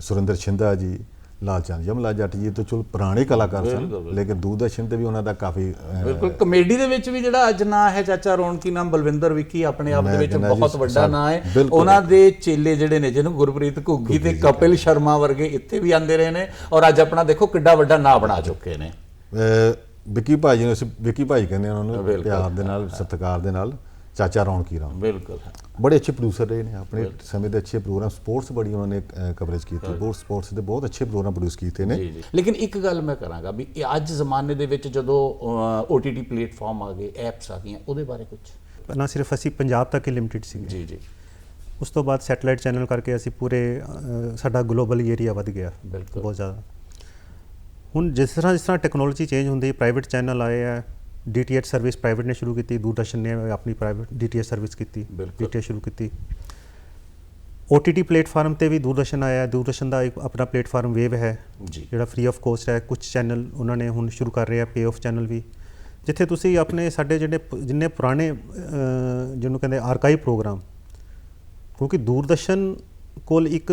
ਸੁਰਿੰਦਰ ਛਿੰਦਾ ਜੀ। ਲਾਲ ਚੰਦ ਯਮਲਾ ਜੱਟ ਜੀ ਤੋਂ ਚਲ ਪੁਰਾਣੇ ਕਲਾਕਾਰ ਸਨ। ਲੇਕਿਨ ਦੂਰਦਰਸ਼ਨ ਤੇ ਵੀ ਉਹਨਾਂ ਦਾ ਕਾਫੀ ਬਿਲਕੁਲ। ਕਮੇਡੀ ਦੇ ਵਿੱਚ ਵੀ ਜਿਹੜਾ ਅੱਜ ਨਾਂ ਹੈ ਚਾਚਾ ਰੌਣਕੀ ਨਾਮ ਬਲਵਿੰਦਰ ਵਿੱਕੀ ਆਪਣੇ ਆਪ ਦੇ ਵਿੱਚ ਬਹੁਤ ਵੱਡਾ ਨਾਂ ਹੈ। ਉਹਨਾਂ ਦੇ ਚੇਲੇ ਜਿਹੜੇ ਨੇ ਜਿਹਨੂੰ ਗੁਰਪ੍ਰੀਤ ਘੁੱਗੀ ਤੇ ਕਪਿਲ ਸ਼ਰਮਾ ਵਰਗੇ ਇੱਥੇ ਵੀ ਆਂਦੇ ਰਹੇ ਨੇ ਔਰ ਅੱਜ ਆਪਣਾ ਦੇਖੋ ਕਿੱਡਾ ਵੱਡਾ ਨਾਂ ਬਣਾ ਚੁੱਕੇ ਨੇ। ਵਿੱਕੀ ਭਾਜੀ ਨੂੰ ਅਸੀਂ ਵਿੱਕੀ ਭਾਜੀ ਕਹਿੰਦੇ ਉਹਨਾਂ ਨੂੰ। ਪਿਆਰ ਦੇ ਨਾਲ ਸਤਿਕਾਰ ਦੇ ਨਾਲ ਚਾਚਾ ਰੌਣਕੀ ਰਾਮ। ਬਿਲਕੁਲ। ਬੜੇ ਅੱਛੇ ਪ੍ਰੋਡਿਊਸਰ ਰਹੇ ਨੇ ਆਪਣੇ ਸਮੇਂ ਦੇ ਅੱਛੇ ਪ੍ਰੋਗਰਾਮ ਸਪੋਰਟਸ ਬੜੀ ਉਹਨਾਂ ਨੇ ਕਵਰੇਜ ਕੀਤੀ। ਬਹੁਤ ਸਪੋਰਟਸ ਦੇ ਬਹੁਤ ਅੱਛੇ ਪ੍ਰੋਗਰਾਮ ਪ੍ਰੋਡਿਊਸ ਕੀਤੇ ਨੇ। ਲੇਕਿਨ ਇੱਕ ਗੱਲ ਮੈਂ ਕਰਾਂਗਾ ਵੀ ਇਹ ਅੱਜ ਜ਼ਮਾਨੇ ਦੇ ਵਿੱਚ ਜਦੋਂ OTT ਪਲੇਟਫਾਰਮ ਆ ਗਏ ਐਪਸ ਆ ਗਈਆਂ ਉਹਦੇ ਬਾਰੇ ਕੁਝ ਪਹਿਲਾਂ ਸਿਰਫ ਅਸੀਂ ਪੰਜਾਬ ਤੱਕ ਹੀ ਲਿਮਟਿਡ ਸੀਗੇ। ਜੀ ਜੀ। ਉਸ ਤੋਂ ਬਾਅਦ ਸੈਟੇਲਾਈਟ ਚੈਨਲ ਕਰਕੇ ਅਸੀਂ ਪੂਰੇ ਸਾਡਾ ਗਲੋਬਲ ਏਰੀਆ ਵੱਧ ਗਿਆ। ਬਿਲਕੁਲ। ਬਹੁਤ ਜ਼ਿਆਦਾ। ਹੁਣ ਜਿਸ ਤਰ੍ਹਾਂ ਜਿਸ ਤਰ੍ਹਾਂ ਟੈਕਨੋਲੋਜੀ ਚੇਂਜ ਹੁੰਦੀ ਪ੍ਰਾਈਵੇਟ ਚੈਨਲ ਆਏ ਆ ਡੀਟੀਐਚ ਸਰਵਿਸ ਪ੍ਰਾਈਵੇਟ ਨੇ ਸ਼ੁਰੂ ਕੀਤੀ ਦੂਰਦਰਸ਼ਨ ਨੇ ਆਪਣੀ ਪ੍ਰਾਈਵੇਟ ਡੀਟੀਐਚ ਸਰਵਿਸ ਕੀਤੀ। ਡੀਟੀਐਚ ਸ਼ੁਰੂ ਕੀਤੀ। OTT ਪਲੇਟਫਾਰਮ ਤੇ ਵੀ ਦੂਰਦਰਸ਼ਨ ਆਇਆ ਦੂਰਦਰਸ਼ਨ ਦਾ ਇੱਕ ਆਪਣਾ ਪਲੇਟਫਾਰਮ ਵੇਵ ਹੈ ਜਿਹੜਾ ਫ੍ਰੀ ਆਫ ਕੋਸਟ ਹੈ ਕੁਝ ਚੈਨਲ ਉਹਨਾਂ ਨੇ ਹੁਣ ਸ਼ੁਰੂ ਕਰ ਰਹੇ ਆ ਪੇ ਆਫ ਚੈਨਲ ਵੀ। ਜਿੱਥੇ ਤੁਸੀਂ ਆਪਣੇ ਸਾਡੇ ਜਿਹੜੇ ਜਿੰਨੇ ਪੁਰਾਣੇ ਜਿਹਨੂੰ ਕਹਿੰਦੇ ਆਰਕਾਈਵ ਪ੍ਰੋਗਰਾਮ ਕਿਉਂਕਿ ਦੂਰਦਰਸ਼ਨ ਕੋਲ ਇੱਕ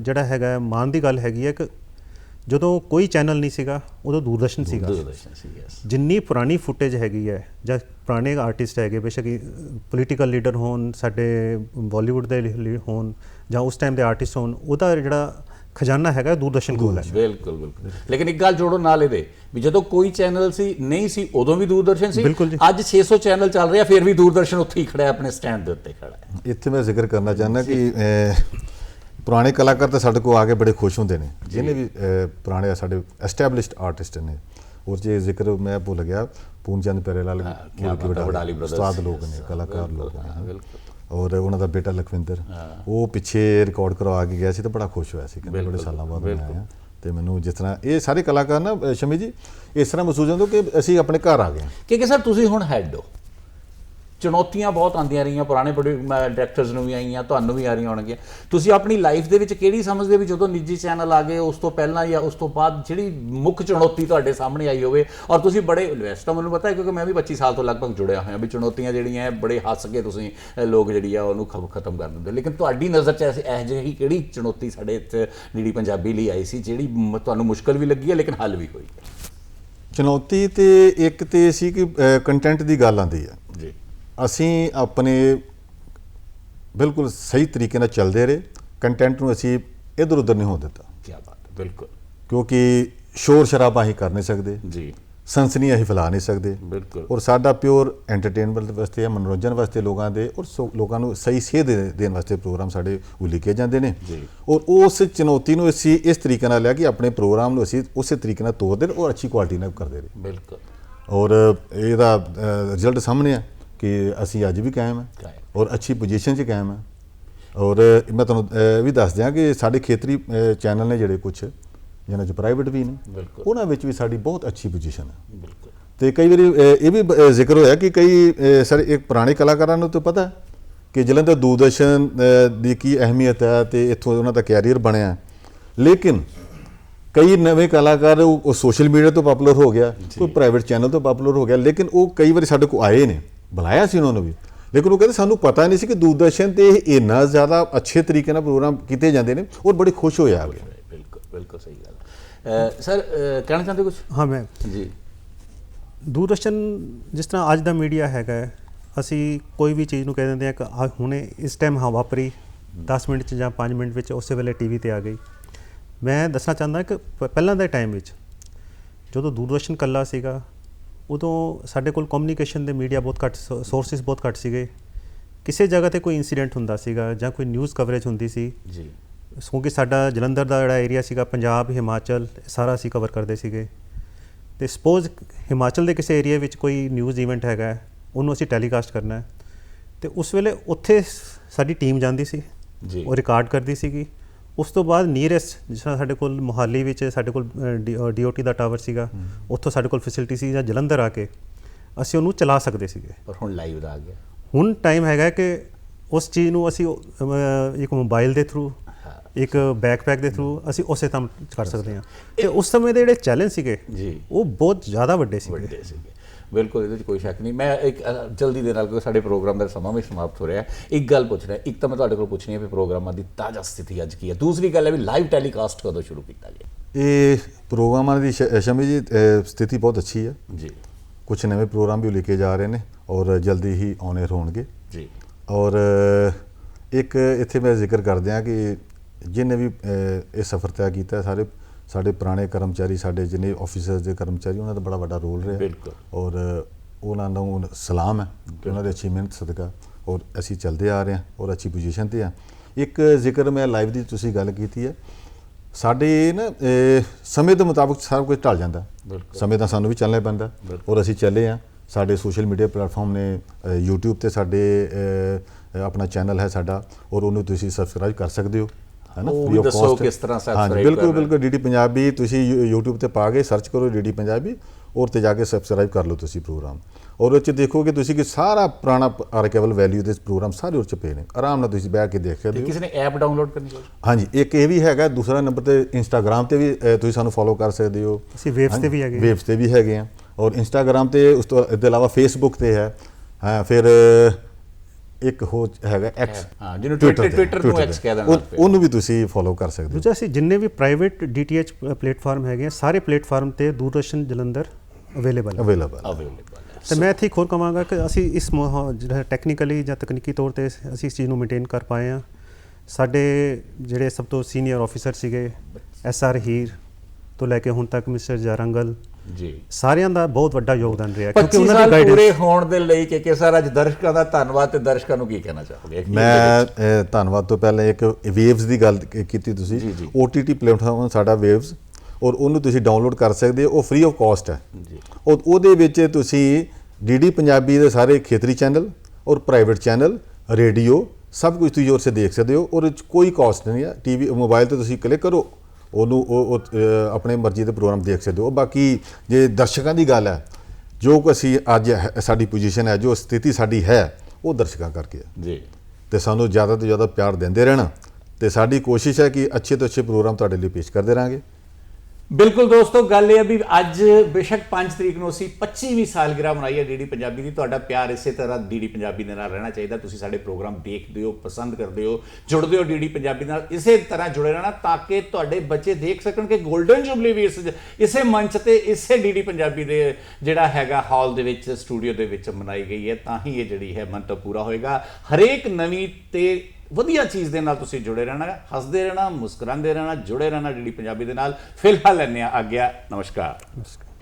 ਜਿਹੜਾ ਹੈਗਾ ਮਾਣ ਦੀ ਗੱਲ ਹੈਗੀ ਹੈ ਕਿ ਜਦੋਂ ਕੋਈ ਚੈਨਲ ਨਹੀਂ ਸੀਗਾ ਉਦੋਂ ਦੂਰਦਰਸ਼ਨ ਸੀਗਾ। ਦੂਰਦਰਸ਼ਨ ਸੀ ਯੈਸ ਜਿੰਨੀ ਪੁਰਾਣੀ ਫੁਟੇਜ ਹੈਗੀ ਹੈ ਜਾਂ ਪੁਰਾਣੇ ਆਰਟਿਸਟ ਹੈਗੇ ਬੇਸ਼ੱਕ ਪੋਲੀਟੀਕਲ ਲੀਡਰ ਹੋਣ ਸਾਡੇ ਬਾਲੀਵੁੱਡ ਦੇ ਹੋਣ ਜਾਂ ਉਸ ਟਾਈਮ ਦੇ ਆਰਟਿਸਟ ਹੋਣ ਉਹਦਾ ਜਿਹੜਾ ਖਜ਼ਾਨਾ ਹੈਗਾ ਦੂਰਦਰਸ਼ਨ ਕੋਲ ਹੈ। ਬਿਲਕੁਲ ਬਿਲਕੁਲ। ਲੇਕਿਨ ਇੱਕ ਗੱਲ ਜੋੜੋ ਨਾਲ ਇਹਦੇ ਵੀ ਜਦੋਂ ਕੋਈ ਚੈਨਲ ਸੀ ਨਹੀਂ ਸੀ ਉਦੋਂ ਵੀ ਦੂਰਦਰਸ਼ਨ ਸੀ। ਅੱਜ 600 ਚੈਨਲ ਚੱਲ ਰਿਹਾ ਫਿਰ ਵੀ ਦੂਰਦਰਸ਼ਨ ਉੱਥੇ ਹੀ ਖੜਾ ਹੈ ਆਪਣੇ ਸਟੈਂਡ ਦੇ ਉੱਤੇ ਖੜਾ ਹੈ। ਇੱਥੇ ਮੈਂ ਜ਼ਿਕਰ ਕਰਨਾ ਚਾਹੁੰਦਾ ਕਿ ਪੁਰਾਣੇ ਕਲਾਕਾਰ ਤਾਂ ਸਾਡੇ ਕੋਲ ਆ ਕੇ ਬੜੇ ਖੁਸ਼ ਹੁੰਦੇ ਨੇ ਜਿਹਨੇ ਵੀ ਪੁਰਾਣੇ ਸਾਡੇ ਐਸਟੈਬਲਿਸ਼ਡ ਆਰਟਿਸਟ ਨੇ ਉਹ 'ਚ ਜ਼ਿਕਰ ਮੈਂ ਭੁੱਲ ਗਿਆ ਪੂਰਨ ਚੰਦ ਪਰੇਲਾਲ ਹੈ, ਵਡਾਲੀ brothers। ਉਸਤਾਦ ਲੋਕ ਨੇ ਕਲਾਕਾਰ ਲੋਕ ਨੇ ਬਿਲਕੁਲ। ਔਰ ਉਹਨਾਂ ਦਾ ਬੇਟਾ ਲਖਵਿੰਦਰ ਉਹ ਪਿੱਛੇ ਰਿਕਾਰਡ ਕਰਵਾ ਕੇ ਗਿਆ ਸੀ ਤਾਂ ਬੜਾ ਖੁਸ਼ ਹੋਇਆ ਸੀ ਕਹਿੰਦਾ ਬੜੇ ਸਾਲਾਂ ਬਾਅਦ ਮੈਂ। ਆਇਆ ਤੇ ਮੈਨੂੰ ਜਿਸ ਤਰ੍ਹਾਂ ਇਹ ਸਾਰੇ ਕਲਾਕਾਰ ਨਾ ਸ਼ਮੀ ਜੀ ਇਸ ਤਰ੍ਹਾਂ ਮਹਿਸੂਸ ਹੁੰਦਾ ਕਿ ਅਸੀਂ ਆਪਣੇ ਘਰ ਆ ਗਏ। ਕਿਉਂਕਿ ਸਰ ਤੁਸੀਂ ਹੁਣ ਹੈਡ ਹੋ ਚੁਣੌਤੀਆਂ ਬਹੁਤ ਆਉਂਦੀਆਂ ਰਹੀਆਂ ਪੁਰਾਣੇ ਡਾਇਰੈਕਟਰਸ ਨੂੰ ਵੀ ਆਈਆਂ ਤੁਹਾਨੂੰ ਵੀ ਆ ਰਹੀਆਂ ਹੋਣਗੀਆਂ। ਤੁਸੀਂ ਆਪਣੀ ਲਾਈਫ ਦੇ ਵਿੱਚ ਕਿਹੜੀ ਸਮਝਦੇ ਵੀ ਜਦੋਂ ਨਿੱਜੀ ਚੈਨਲ ਆ ਗਏ ਉਸ ਤੋਂ ਪਹਿਲਾਂ ਜਾਂ ਉਸ ਤੋਂ ਬਾਅਦ ਜਿਹੜੀ ਮੁੱਖ ਚੁਣੌਤੀ ਤੁਹਾਡੇ ਸਾਹਮਣੇ ਆਈ ਹੋਵੇ ਔਰ ਤੁਸੀਂ ਬੜੇ ਵੈਸੇ ਤਾਂ ਮੈਨੂੰ ਪਤਾ ਹੈ ਕਿਉਂਕਿ ਮੈਂ ਵੀ 25 ਸਾਲ ਤੋਂ ਲਗਭਗ ਜੁੜਿਆ ਹੋਇਆ ਵੀ ਚੁਣੌਤੀਆਂ ਜਿਹੜੀਆਂ ਬੜੇ ਹੱਸ ਕੇ ਤੁਸੀਂ ਲੋਕ ਜਿਹੜੀ ਆ ਉਹਨੂੰ ਖ- ਖਤਮ ਕਰ ਦਿੰਦੇ ਲੇਕਿਨ ਤੁਹਾਡੀ ਨਜ਼ਰ 'ਚ ਐਸੀ ਇਹ ਜਿਹੀ ਕਿਹੜੀ ਚੁਣੌਤੀ ਸਾਡੇ ਇੱਥੇ ਨੀਡੀ ਪੰਜਾਬੀ ਲਈ ਆਈ ਸੀ ਜਿਹੜੀ ਤੁਹਾਨੂੰ ਮੁਸ਼ਕਲ ਵੀ ਲੱਗੀ ਹੈ ਲੇਕਿਨ ਹੱਲ ਵੀ ਹੋਈ ਹੈ? ਚੁਣੌਤੀ ਤੇ ਇੱਕ ਤੇ ਸੀ ਕਿ ਕੰਟੈਂਟ ਦੀ ਗੱਲ ਆਉਂਦੀ ਹੈ। ਜੀ। ਅਸੀਂ ਆਪਣੇ ਬਿਲਕੁਲ ਸਹੀ ਤਰੀਕੇ ਨਾਲ ਚੱਲਦੇ ਰਹੇ ਕੰਟੈਂਟ ਨੂੰ ਅਸੀਂ ਇਧਰ ਉਧਰ ਨਹੀਂ ਹੋਣ ਦਿੱਤਾ। ਕੀ ਬਾਤ ਹੈ ਬਿਲਕੁਲ। ਕਿਉਂਕਿ ਸ਼ੋਰ ਸ਼ਰਾਬਾ ਅਸੀਂ ਕਰ ਨਹੀਂ ਸਕਦੇ ਜੀ। ਸਨਸਨੀ ਅਸੀਂ ਫੈਲਾ ਨਹੀਂ ਸਕਦੇ। ਬਿਲਕੁਲ। ਔਰ ਸਾਡਾ ਪਿਓਰ ਐਂਟਰਟੇਨਮੈਂਟ ਵਾਸਤੇ ਜਾਂ ਮਨੋਰੰਜਨ ਵਾਸਤੇ ਲੋਕਾਂ ਦੇ ਔਰ ਲੋਕਾਂ ਨੂੰ ਸਹੀ ਸੇਧ ਦੇਣ ਵਾਸਤੇ ਪ੍ਰੋਗਰਾਮ ਸਾਡੇ ਉਲੀਕੇ ਜਾਂਦੇ ਨੇ। ਜੀ। ਔਰ ਉਸ ਚੁਣੌਤੀ ਨੂੰ ਅਸੀਂ ਇਸ ਤਰੀਕੇ ਨਾਲ ਲਿਆ ਕਿ ਆਪਣੇ ਪ੍ਰੋਗਰਾਮ ਨੂੰ ਅਸੀਂ ਉਸੇ ਤਰੀਕੇ ਨਾਲ ਤੋਰਦੇ ਔਰ ਅੱਛੀ ਕੁਆਲਿਟੀ ਨਾਲ ਕਰਦੇ ਰਹੇ। ਬਿਲਕੁਲ। ਔਰ ਇਹਦਾ ਰਿਜ਼ਲਟ ਸਾਹਮਣੇ ਆ। ਕਿ ਅਸੀਂ ਅੱਜ ਵੀ ਕਾਇਮ ਹਾਂ। ਔਰ ਅੱਛੀ ਪੋਜੀਸ਼ਨ 'ਚ ਕਾਇਮ ਹਾਂ। ਔਰ ਮੈਂ ਤੁਹਾਨੂੰ ਵੀ ਦੱਸ ਦਿਆਂ ਕਿ ਸਾਡੇ ਖੇਤਰੀ ਚੈਨਲ ਨੇ ਜਿਹੜੇ ਕੁਝ ਜਿਹਨਾਂ 'ਚ ਪ੍ਰਾਈਵੇਟ ਵੀ ਨੇ। ਉਹਨਾਂ ਵਿੱਚ ਵੀ ਸਾਡੀ ਬਹੁਤ ਅੱਛੀ ਪੋਜੀਸ਼ਨ ਹੈ। ਬਿਲਕੁਲ। ਤੇ ਕਈ ਵਾਰੀ ਇਹ ਵੀ ਜ਼ਿਕਰ ਹੋਇਆ ਕਿ ਕਈ ਸਾਰੇ ਇੱਕ ਪੁਰਾਣੇ ਕਲਾਕਾਰਾਂ ਨੂੰ ਤਾਂ ਪਤਾ ਕਿ ਜਲੰਧਰ ਦੂਰਦਰਸ਼ਨ ਦੀ ਕੀ ਅਹਿਮੀਅਤ ਹੈ ਤੇ ਇੱਥੋਂ ਉਹਨਾਂ ਦਾ ਕੈਰੀਅਰ ਬਣਿਆ ਲੇਕਿਨ ਕਈ ਨਵੇਂ ਕਲਾਕਾਰ ਉਹ ਉਹ ਸੋਸ਼ਲ ਮੀਡੀਆ ਤੋਂ ਪਪੂਲਰ ਹੋ ਗਿਆ ਕੋਈ ਪ੍ਰਾਈਵੇਟ ਚੈਨਲ ਤੋਂ ਪਪੂਲਰ ਹੋ ਗਿਆ ਲੇਕਿਨ ਉਹ ਕਈ ਵਾਰੀ ਸਾਡੇ ਕੋਲ ਆਏ ਨੇ। ਬੁਲਾਇਆ ਸੀ ਉਹਨਾਂ ਨੂੰ ਵੀ। ਲੇਕਿਨ ਉਹ ਕਹਿੰਦੇ ਸਾਨੂੰ ਪਤਾ ਨਹੀਂ ਸੀ ਕਿ ਦੂਰਦਰਸ਼ਨ ਤੇ ਇਹ ਇੰਨਾ ਜ਼ਿਆਦਾ ਅੱਛੇ ਤਰੀਕੇ ਨਾਲ ਪ੍ਰੋਗਰਾਮ ਕੀਤੇ ਜਾਂਦੇ ਨੇ ਔਰ ਬੜੇ ਖੁਸ਼ ਹੋਏ ਆ ਬਿਲਕੁਲ ਬਿਲਕੁਲ ਸਹੀ ਗੱਲ। ਸਰ ਕਹਿਣਾ ਚਾਹੁੰਦੇ ਕੁਝ ਹਾਂ ਮੈਂ। ਜੀ। ਦੂਰਦਰਸ਼ਨ ਜਿਸ ਤਰ੍ਹਾਂ ਅੱਜ ਦਾ ਮੀਡੀਆ ਹੈਗਾ ਹੈ, ਅਸੀਂ ਕੋਈ ਵੀ ਚੀਜ਼ ਨੂੰ ਕਹਿ ਦਿੰਦੇ ਆ ਕਿ ਹੁਣੇ ਇਸ ਟਾਈਮ ਹਾਂ ਵਾਪਰੀ 10 ਮਿੰਟ ਚ ਜਾਂ 5 ਮਿੰਟ ਵਿੱਚ ਉਸੇ ਵੇਲੇ ਟੀਵੀ ਤੇ ਆ ਗਈ। ਮੈਂ ਦੱਸਣਾ ਚਾਹੁੰਦਾ ਕਿ ਪਹਿਲਾਂ ਦੇ ਟਾਈਮ ਵਿੱਚ ਜਦੋਂ ਦੂਰਦਰਸ਼ਨ ਕੱਲਾ ਸੀਗਾ ਉਦੋਂ ਸਾਡੇ ਕੋਲ ਕਮਿਊਨੀਕੇਸ਼ਨ ਦੇ ਮੀਡੀਆ ਬਹੁਤ ਘੱਟ ਸੋਰਸਿਸ ਬਹੁਤ ਘੱਟ ਸੀਗੇ। ਕਿਸੇ ਜਗ੍ਹਾ ਤੇ ਕੋਈ ਇਨਸੀਡੈਂਟ ਹੁੰਦਾ ਸੀਗਾ ਜਾਂ ਕੋਈ ਨਿਊਜ਼ ਕਵਰੇਜ ਹੁੰਦੀ ਸੀ। ਜੀ। ਕਿਉਂਕਿ ਸਾਡਾ ਜਲੰਧਰ ਦਾ ਜਿਹੜਾ ਏਰੀਆ ਸੀਗਾ ਪੰਜਾਬ ਹਿਮਾਚਲ ਸਾਰਾ ਅਸੀਂ ਕਵਰ ਕਰਦੇ ਸੀਗੇ। ਤੇ ਸਪੋਜ਼ ਹਿਮਾਚਲ ਦੇ ਕਿਸੇ ਏਰੀਆ ਵਿੱਚ ਕੋਈ ਨਿਊਜ਼ ਇਵੈਂਟ ਹੈਗਾ ਉਹਨੂੰ ਅਸੀਂ ਟੈਲੀਕਾਸਟ ਕਰਨਾ। ਹੈ ਤੇ ਉਸ ਵੇਲੇ ਉੱਥੇ ਸਾਡੀ ਟੀਮ ਜਾਂਦੀ ਸੀ। ਜੀ। ਉਹ ਰਿਕਾਰਡ ਕਰਦੀ ਸੀਗੀ। ਉਸ ਤੋਂ ਬਾਅਦ ਨੀਅਰੈਸਟ ਜਿਸ ਤਰ੍ਹਾਂ ਸਾਡੇ ਕੋਲ ਮੁਹਾਲੀ ਵਿੱਚ ਸਾਡੇ ਕੋਲ ਡੀਓਟੀ ਦਾ ਟਾਵਰ ਸੀਗਾ ਉੱਥੋਂ ਸਾਡੇ ਕੋਲ ਫੈਸਿਲਿਟੀ ਸੀ ਜਾਂ ਜਲੰਧਰ ਆ ਕੇ ਅਸੀਂ ਉਹਨੂੰ ਚਲਾ ਸਕਦੇ ਸੀਗੇ। ਪਰ ਹੁਣ ਲਾਈਵ ਦਾ ਆ ਗਿਆ। ਹੁਣ ਟਾਈਮ ਹੈਗਾ ਕਿ ਉਸ ਚੀਜ਼ ਨੂੰ ਅਸੀਂ ਇੱਕ ਮੋਬਾਈਲ ਦੇ ਥਰੂ ਇੱਕ ਬੈਕਪੈਕ ਦੇ ਥਰੂ ਅਸੀਂ ਉਸੇ ਕੰਮ ਕਰ ਸਕਦੇ ਹਾਂ। ਤੇ ਉਸ ਸਮੇਂ ਦੇ ਜਿਹੜੇ ਚੈਲੰਜ ਸੀਗੇ ਜੀ। ਉਹ ਬਹੁਤ ਜ਼ਿਆਦਾ ਵੱਡੇ ਸੀਗੇ। ਵੱਡੇ ਸੀਗੇ। ਬਿਲਕੁਲ ਇਹਦੇ ਵਿੱਚ ਕੋਈ ਸ਼ੱਕ ਨਹੀਂ। ਮੈਂ ਇੱਕ ਜਲਦੀ ਦੇ ਨਾਲ ਕਿਉਂਕਿ ਸਾਡੇ ਪ੍ਰੋਗਰਾਮ ਦਾ ਸਮਾਂ ਵੀ ਸਮਾਪਤ ਹੋ ਰਿਹਾ ਹੈ ਇੱਕ ਗੱਲ ਪੁੱਛ ਰਿਹਾ ਇੱਕ ਤਾਂ ਮੈਂ ਤੁਹਾਡੇ ਕੋਲ ਪੁੱਛਣੀ ਹੈ ਵੀ ਪ੍ਰੋਗਰਾਮਾਂ ਦੀ ਤਾਜ਼ਾ ਸਥਿਤੀ ਅੱਜ ਕੀ ਹੈ। ਦੂਸਰੀ ਗੱਲ ਹੈ ਵੀ ਲਾਈਵ ਟੈਲੀਕਾਸਟ ਕਦੋਂ ਸ਼ੁਰੂ ਕੀਤਾ ਗਿਆ? ਇਹ ਪ੍ਰੋਗਰਾਮਾਂ ਦੀ ਸ਼ਮੀ ਜੀ ਸਥਿਤੀ ਬਹੁਤ ਅੱਛੀ ਹੈ। ਜੀ। ਕੁਝ ਨਵੇਂ ਪ੍ਰੋਗਰਾਮ ਵੀ ਲਿਖੇ ਜਾ ਰਹੇ ਨੇ ਔਰ ਜਲਦੀ ਹੀ ਔਨ 에ਅਰ ਹੋਣਗੇ। ਜੀ। ਔਰ ਇੱਕ ਇੱਥੇ ਮੈਂ ਜ਼ਿਕਰ ਕਰ ਦਿਆਂ ਕਿ ਜਿਨੇ ਵੀ ਇਹ ਸਫ਼ਰ ਤੈਅ ਕੀਤਾ ਸਾਰੇ ਸਾਡੇ ਪੁਰਾਣੇ ਕਰਮਚਾਰੀ ਸਾਡੇ ਜਿੰਨੇ ਆਫੀਸਰਸ ਦੇ ਕਰਮਚਾਰੀ ਉਹਨਾਂ ਦਾ ਬੜਾ ਵੱਡਾ ਰੋਲ ਰਿਹਾ। ਬਿਲਕੁਲ। ਔਰ ਉਹਨਾਂ ਨੂੰ ਸਲਾਮ ਹੈ ਕਿ ਉਹਨਾਂ ਦੇ ਅੱਛੀ ਮਿਹਨਤ ਸਦਕਾ। ਔਰ ਅਸੀਂ ਚੱਲਦੇ ਆ ਰਹੇ ਹਾਂ ਔਰ ਅੱਛੀ ਪੋਜੀਸ਼ਨ ਤੇ ਆ। ਇੱਕ ਜ਼ਿਕਰ ਮੈਂ ਲਾਈਵ ਦੀ ਤੁਸੀਂ ਗੱਲ ਕੀਤੀ ਹੈ। ਸਾਡੇ ਨਾ ਸਮੇਂ ਦੇ ਮੁਤਾਬਕ ਸਾਰਾ ਕੁਝ ਢਲ ਜਾਂਦਾ। ਸਮੇਂ ਤਾਂ ਸਾਨੂੰ ਵੀ ਚੱਲਣਾ ਪੈਂਦਾ। ਔਰ ਅਸੀਂ ਚੱਲੇ ਆ ਸਾਡੇ ਸੋਸ਼ਲ ਮੀਡੀਆ ਪਲੇਟਫਾਰਮ ਨੇ YouTube ਤੇ ਸਾਡੇ ਆਪਣਾ ਚੈਨਲ ਹੈ ਸਾਡਾ। ਔਰ ਉਹਨੂੰ ਤੁਸੀਂ ਸਬਸਕ੍ਰਾਈਬ ਕਰ ਸਕਦੇ ਹੋ। ਹੈਨਾ ਉਹ ਵੀ ਦੱਸੋ। ਕਿਸ ਤਰ੍ਹਾਂ ਹਾਂਜੀ, ਬਿਲਕੁਲ। ਬਿਲਕੁਲ ਡੀਡੀ ਪੰਜਾਬੀ ਤੁਸੀਂ YouTube ਤੇ ਪਾ ਕੇ ਸਰਚ ਕਰੋ ਡੀਡੀ ਪੰਜਾਬੀ ਔਰ ਤੇ ਜਾ ਕੇ ਸਬਸਕ੍ਰਾਈਬ ਕਰ ਲਓ ਤੁਸੀਂ ਪ੍ਰੋਗਰਾਮ ਔਰ ਉਹ 'ਚ ਦੇਖੋਗੇ ਤੁਸੀਂ ਕਿ ਸਾਰਾ ਪੁਰਾਣਾ ਆਰਕੇਬਲ ਵੈਲਿਊ ਦੇ ਪ੍ਰੋਗਰਾਮ ਸਾਰੇ ਉਹ 'ਚ ਪਏ ਨੇ ਆਰਾਮ ਨਾਲ ਤੁਸੀਂ ਬੈਠ ਕੇ ਦੇਖ ਸਕਦੇ ਹੋ ਕਿਸੇ ਨੇ ਐਪ ਡਾਊਨਲੋਡ ਕਰਨੀ ਹੋਵੇ ਹਾਂਜੀ ਇੱਕ ਇਹ ਵੀ ਹੈਗਾ ਦੂਸਰਾ ਨੰਬਰ ਤੇ ਇੰਸਟਾਗ੍ਰam ਤੇ ਵੀ ਤੁਸੀਂ ਸਾਨੂੰ ਫੋਲੋ ਕਰ ਸਕਦੇ ਹੋ ਅਸੀਂ waves ਤੇ ਵੀ ਹੈਗੇ ਹਾਂ। ਵੇਵਸ ਤੇ ਵੀ ਹੈਗੇ ਆ ਔਰ ਇੰਸਟਾਗ੍ਰam ਤੇ ਉਸ ਤੋਂ ਇਹਦੇ ਇਲਾਵਾ ਫੇਸਬੁੱਕ ਤੇ ਹੈ ਹਾਂ ਫਿਰ ਇੱਕ ਹੋ ਹੈਗਾ ਐਕਸ ਹਾਂ, ਜਿਹਨੂੰ Twitter- Twitter ਨੂੰ X ਕਹਿ ਦੇਣਾ। ਉਹਨੂੰ ਵੀ ਤੁਸੀਂ ਫੋਲੋ ਕਰ ਸਕਦੇ ਹੋ। ਦੂਜਾ ਅਸੀਂ ਜਿੰਨੇ ਵੀ ਪ੍ਰਾਈਵੇਟ ਡੀਟੀਐਚ ਪਲੇਟਫਾਰਮ ਹੈਗੇ ਆ ਸਾਰੇ ਪਲੇਟਫਾਰਮ ਤੇ ਦੂਰਦਰਸ਼ਨ ਜਲੰਧਰ ਅਵੇਲੇਬਲ ਹੈ। ਅਵੇਲੇਬਲ ਅਵੇਲੇਬਲ ਹੈ। ਤੇ ਮੈਂ ਇੱਥੇ ਇੱਕ ਹੋਰ ਕਹਾਂਗਾ ਕਿ ਅਸੀਂ ਇਸ ਜਿਹੜਾ ਟੈਕਨੀਕਲੀ ਜਾਂ ਤਕਨੀਕੀ ਤੌਰ ਤੇ ਅਸੀਂ ਇਸ ਚੀਜ਼ ਨੂੰ ਮੇਨਟੇਨ ਕਰ ਪਾਏ ਆ ਸਾਡੇ ਜਿਹੜੇ ਸਭ ਤੋਂ ਸੀਨੀਅਰ ਆਫੀਸਰ ਸੀਗੇ ਐਸ ਆਰ ਹੀਰ ਤੋਂ ਲੈ ਕੇ ਹੁਣ ਤੱਕ ਮਿਸਟਰ ਜਰੰਗਲ ਜੀ। ਸਾਰਿਆਂ ਦਾ ਬਹੁਤ ਵੱਡਾ ਯੋਗਦਾਨ ਰਿਹਾ 25 ਉਹਨਾਂ ਦੀ ਗਾਈਡੈਂਸ ਪੂਰੇ ਹੋਣ ਦੇ ਲਈ ਕਿ ਕਿ ਸਰ ਅੱਜ ਦਰਸ਼ਕਾਂ ਦਾ ਧੰਨਵਾਦ ਤੇ ਦਰਸ਼ਕਾਂ ਨੂੰ ਕੀ ਕਹਿਣਾ ਚਾਹੋਗੇ? ਮੈਂ ਧੰਨਵਾਦ ਤੋਂ ਪਹਿਲਾਂ ਇੱਕ ਵੇਵਸ ਦੀ ਗੱਲ ਕੀਤੀ ਤੁਸੀਂ। OTT ਪਲੇਟਫਾਰਮ ਸਾਡਾ ਵੇਵਸ ਔਰ ਉਹਨੂੰ ਤੁਸੀਂ ਡਾਊਨਲੋਡ ਕਰ ਸਕਦੇ ਹੋ ਉਹ ਫ੍ਰੀ ਆਫ ਕਾਸਟ ਹੈ। ਜੀ। ਔਰ ਉਹਦੇ ਵਿੱਚ ਤੁਸੀਂ ਡੀਡੀ ਪੰਜਾਬੀ ਦੇ ਸਾਰੇ ਖੇਤਰੀ ਚੈਨਲ ਔਰ ਪ੍ਰਾਈਵੇਟ ਚੈਨਲ ਰੇਡੀਓ ਸਭ ਕੁਝ ਤੁਸੀਂ ਉਸੇ ਦੇਖ ਸਕਦੇ ਹੋ ਔਰ ਕੋਈ ਕਾਸਟ ਨਹੀਂ ਹੈ। ਟੀਵੀ ਮੋਬਾਈਲ ਤੇ ਤੁਸੀਂ ਕਲਿੱਕ ਕਰੋ। ਉਹਨੂੰ ਉਹ ਆਪਣੇ ਮਰਜ਼ੀ ਦੇ ਪ੍ਰੋਗਰਾਮ ਦੇਖ ਸਕਦੇ ਹੋ। ਬਾਕੀ ਜੇ ਦਰਸ਼ਕਾਂ ਦੀ ਗੱਲ ਹੈ ਜੋ ਕੁ ਅਸੀਂ ਅੱਜ ਸਾਡੀ ਪੋਜੀਸ਼ਨ ਹੈ ਜੋ ਸਥਿਤੀ ਸਾਡੀ ਹੈ ਉਹ ਦਰਸ਼ਕਾਂ ਕਰਕੇ ਹੈ। ਜੀ। ਤੇ ਸਾਨੂੰ ਜ਼ਿਆਦਾ ਤੋਂ ਜ਼ਿਆਦਾ ਪਿਆਰ ਦਿੰਦੇ ਰਹਿਣਾ ਤੇ ਸਾਡੀ ਕੋਸ਼ਿਸ਼ ਹੈ ਕਿ ਅੱਛੇ ਤੋਂ ਅੱਛੇ ਪ੍ਰੋਗਰਾਮ ਤੁਹਾਡੇ ਲਈ ਪੇਸ਼ ਕਰਦੇ ਰਹਾਂਗੇ। ਬਿਲਕੁਲ ਦੋਸਤੋ, ਗੱਲ ਇਹ ਆ ਵੀ ਅੱਜ ਬੇਸ਼ੱਕ 5 ਤਰੀਕ ਨੂੰ ਅਸੀਂ 25ਵੀਂ ਸਾਲਗਿਰਾ ਮਨਾਈ ਹੈ ਡੀਡੀ ਪੰਜਾਬੀ ਦੀ। ਤੁਹਾਡਾ ਪਿਆਰ ਇਸੇ ਤਰ੍ਹਾਂ ਡੀਡੀ ਪੰਜਾਬੀ ਦੇ ਨਾਲ ਰਹਿਣਾ ਚਾਹੀਦਾ। ਤੁਸੀਂ ਸਾਡੇ ਪ੍ਰੋਗਰਾਮ ਦੇਖਦੇ ਹੋ, ਪਸੰਦ ਕਰਦੇ ਹੋ, ਜੁੜਦੇ ਹੋ ਡੀਡੀ ਪੰਜਾਬੀ ਨਾਲ, ਇਸੇ ਤਰ੍ਹਾਂ ਜੁੜੇ ਰਹਿਣਾ ਤਾਂ ਕਿ ਤੁਹਾਡੇ ਬੱਚੇ ਦੇਖ ਸਕਣ ਕਿ 골ਡਨ ਜੁਬਲੀ ਵੀ ਇਸ ਇਸੇ ਮੰਚ ਤੇ ਇਸੇ ਡੀਡੀ ਪੰਜਾਬੀ ਦੇ ਜਿਹੜਾ ਹੈਗਾ ਹਾਲ ਦੇ ਵਿੱਚ, ਸਟੂਡੀਓ ਦੇ ਵਿੱਚ ਮਨਾਈ ਗਈ ਹੈ। ਤਾਂ ਹੀ ਇਹ ਜਿਹੜੀ ਹੈ ਮੰਤਵ ਪੂਰਾ ਹੋਏਗਾ। ਹਰੇਕ ਨਵੀਂ ਤੇ ਵਧੀਆ ਚੀਜ਼ ਦੇ ਨਾਲ ਤੁਸੀਂ ਜੁੜੇ ਰਹਿਣਾ, ਹੱਸਦੇ ਰਹਿਣਾ, ਮੁਸਕਰਾਉਂਦੇ ਰਹਿਣਾ, ਜੁੜੇ ਰਹਿਣਾ ਡੀਡੀ ਪੰਜਾਬੀ ਦੇ ਨਾਲ। ਫਿਲਹਾਲ ਲੈਂਦੇ ਹਾਂ ਆਗਿਆ, ਨਮਸਕਾਰ। ਨਮਸਕਾਰ।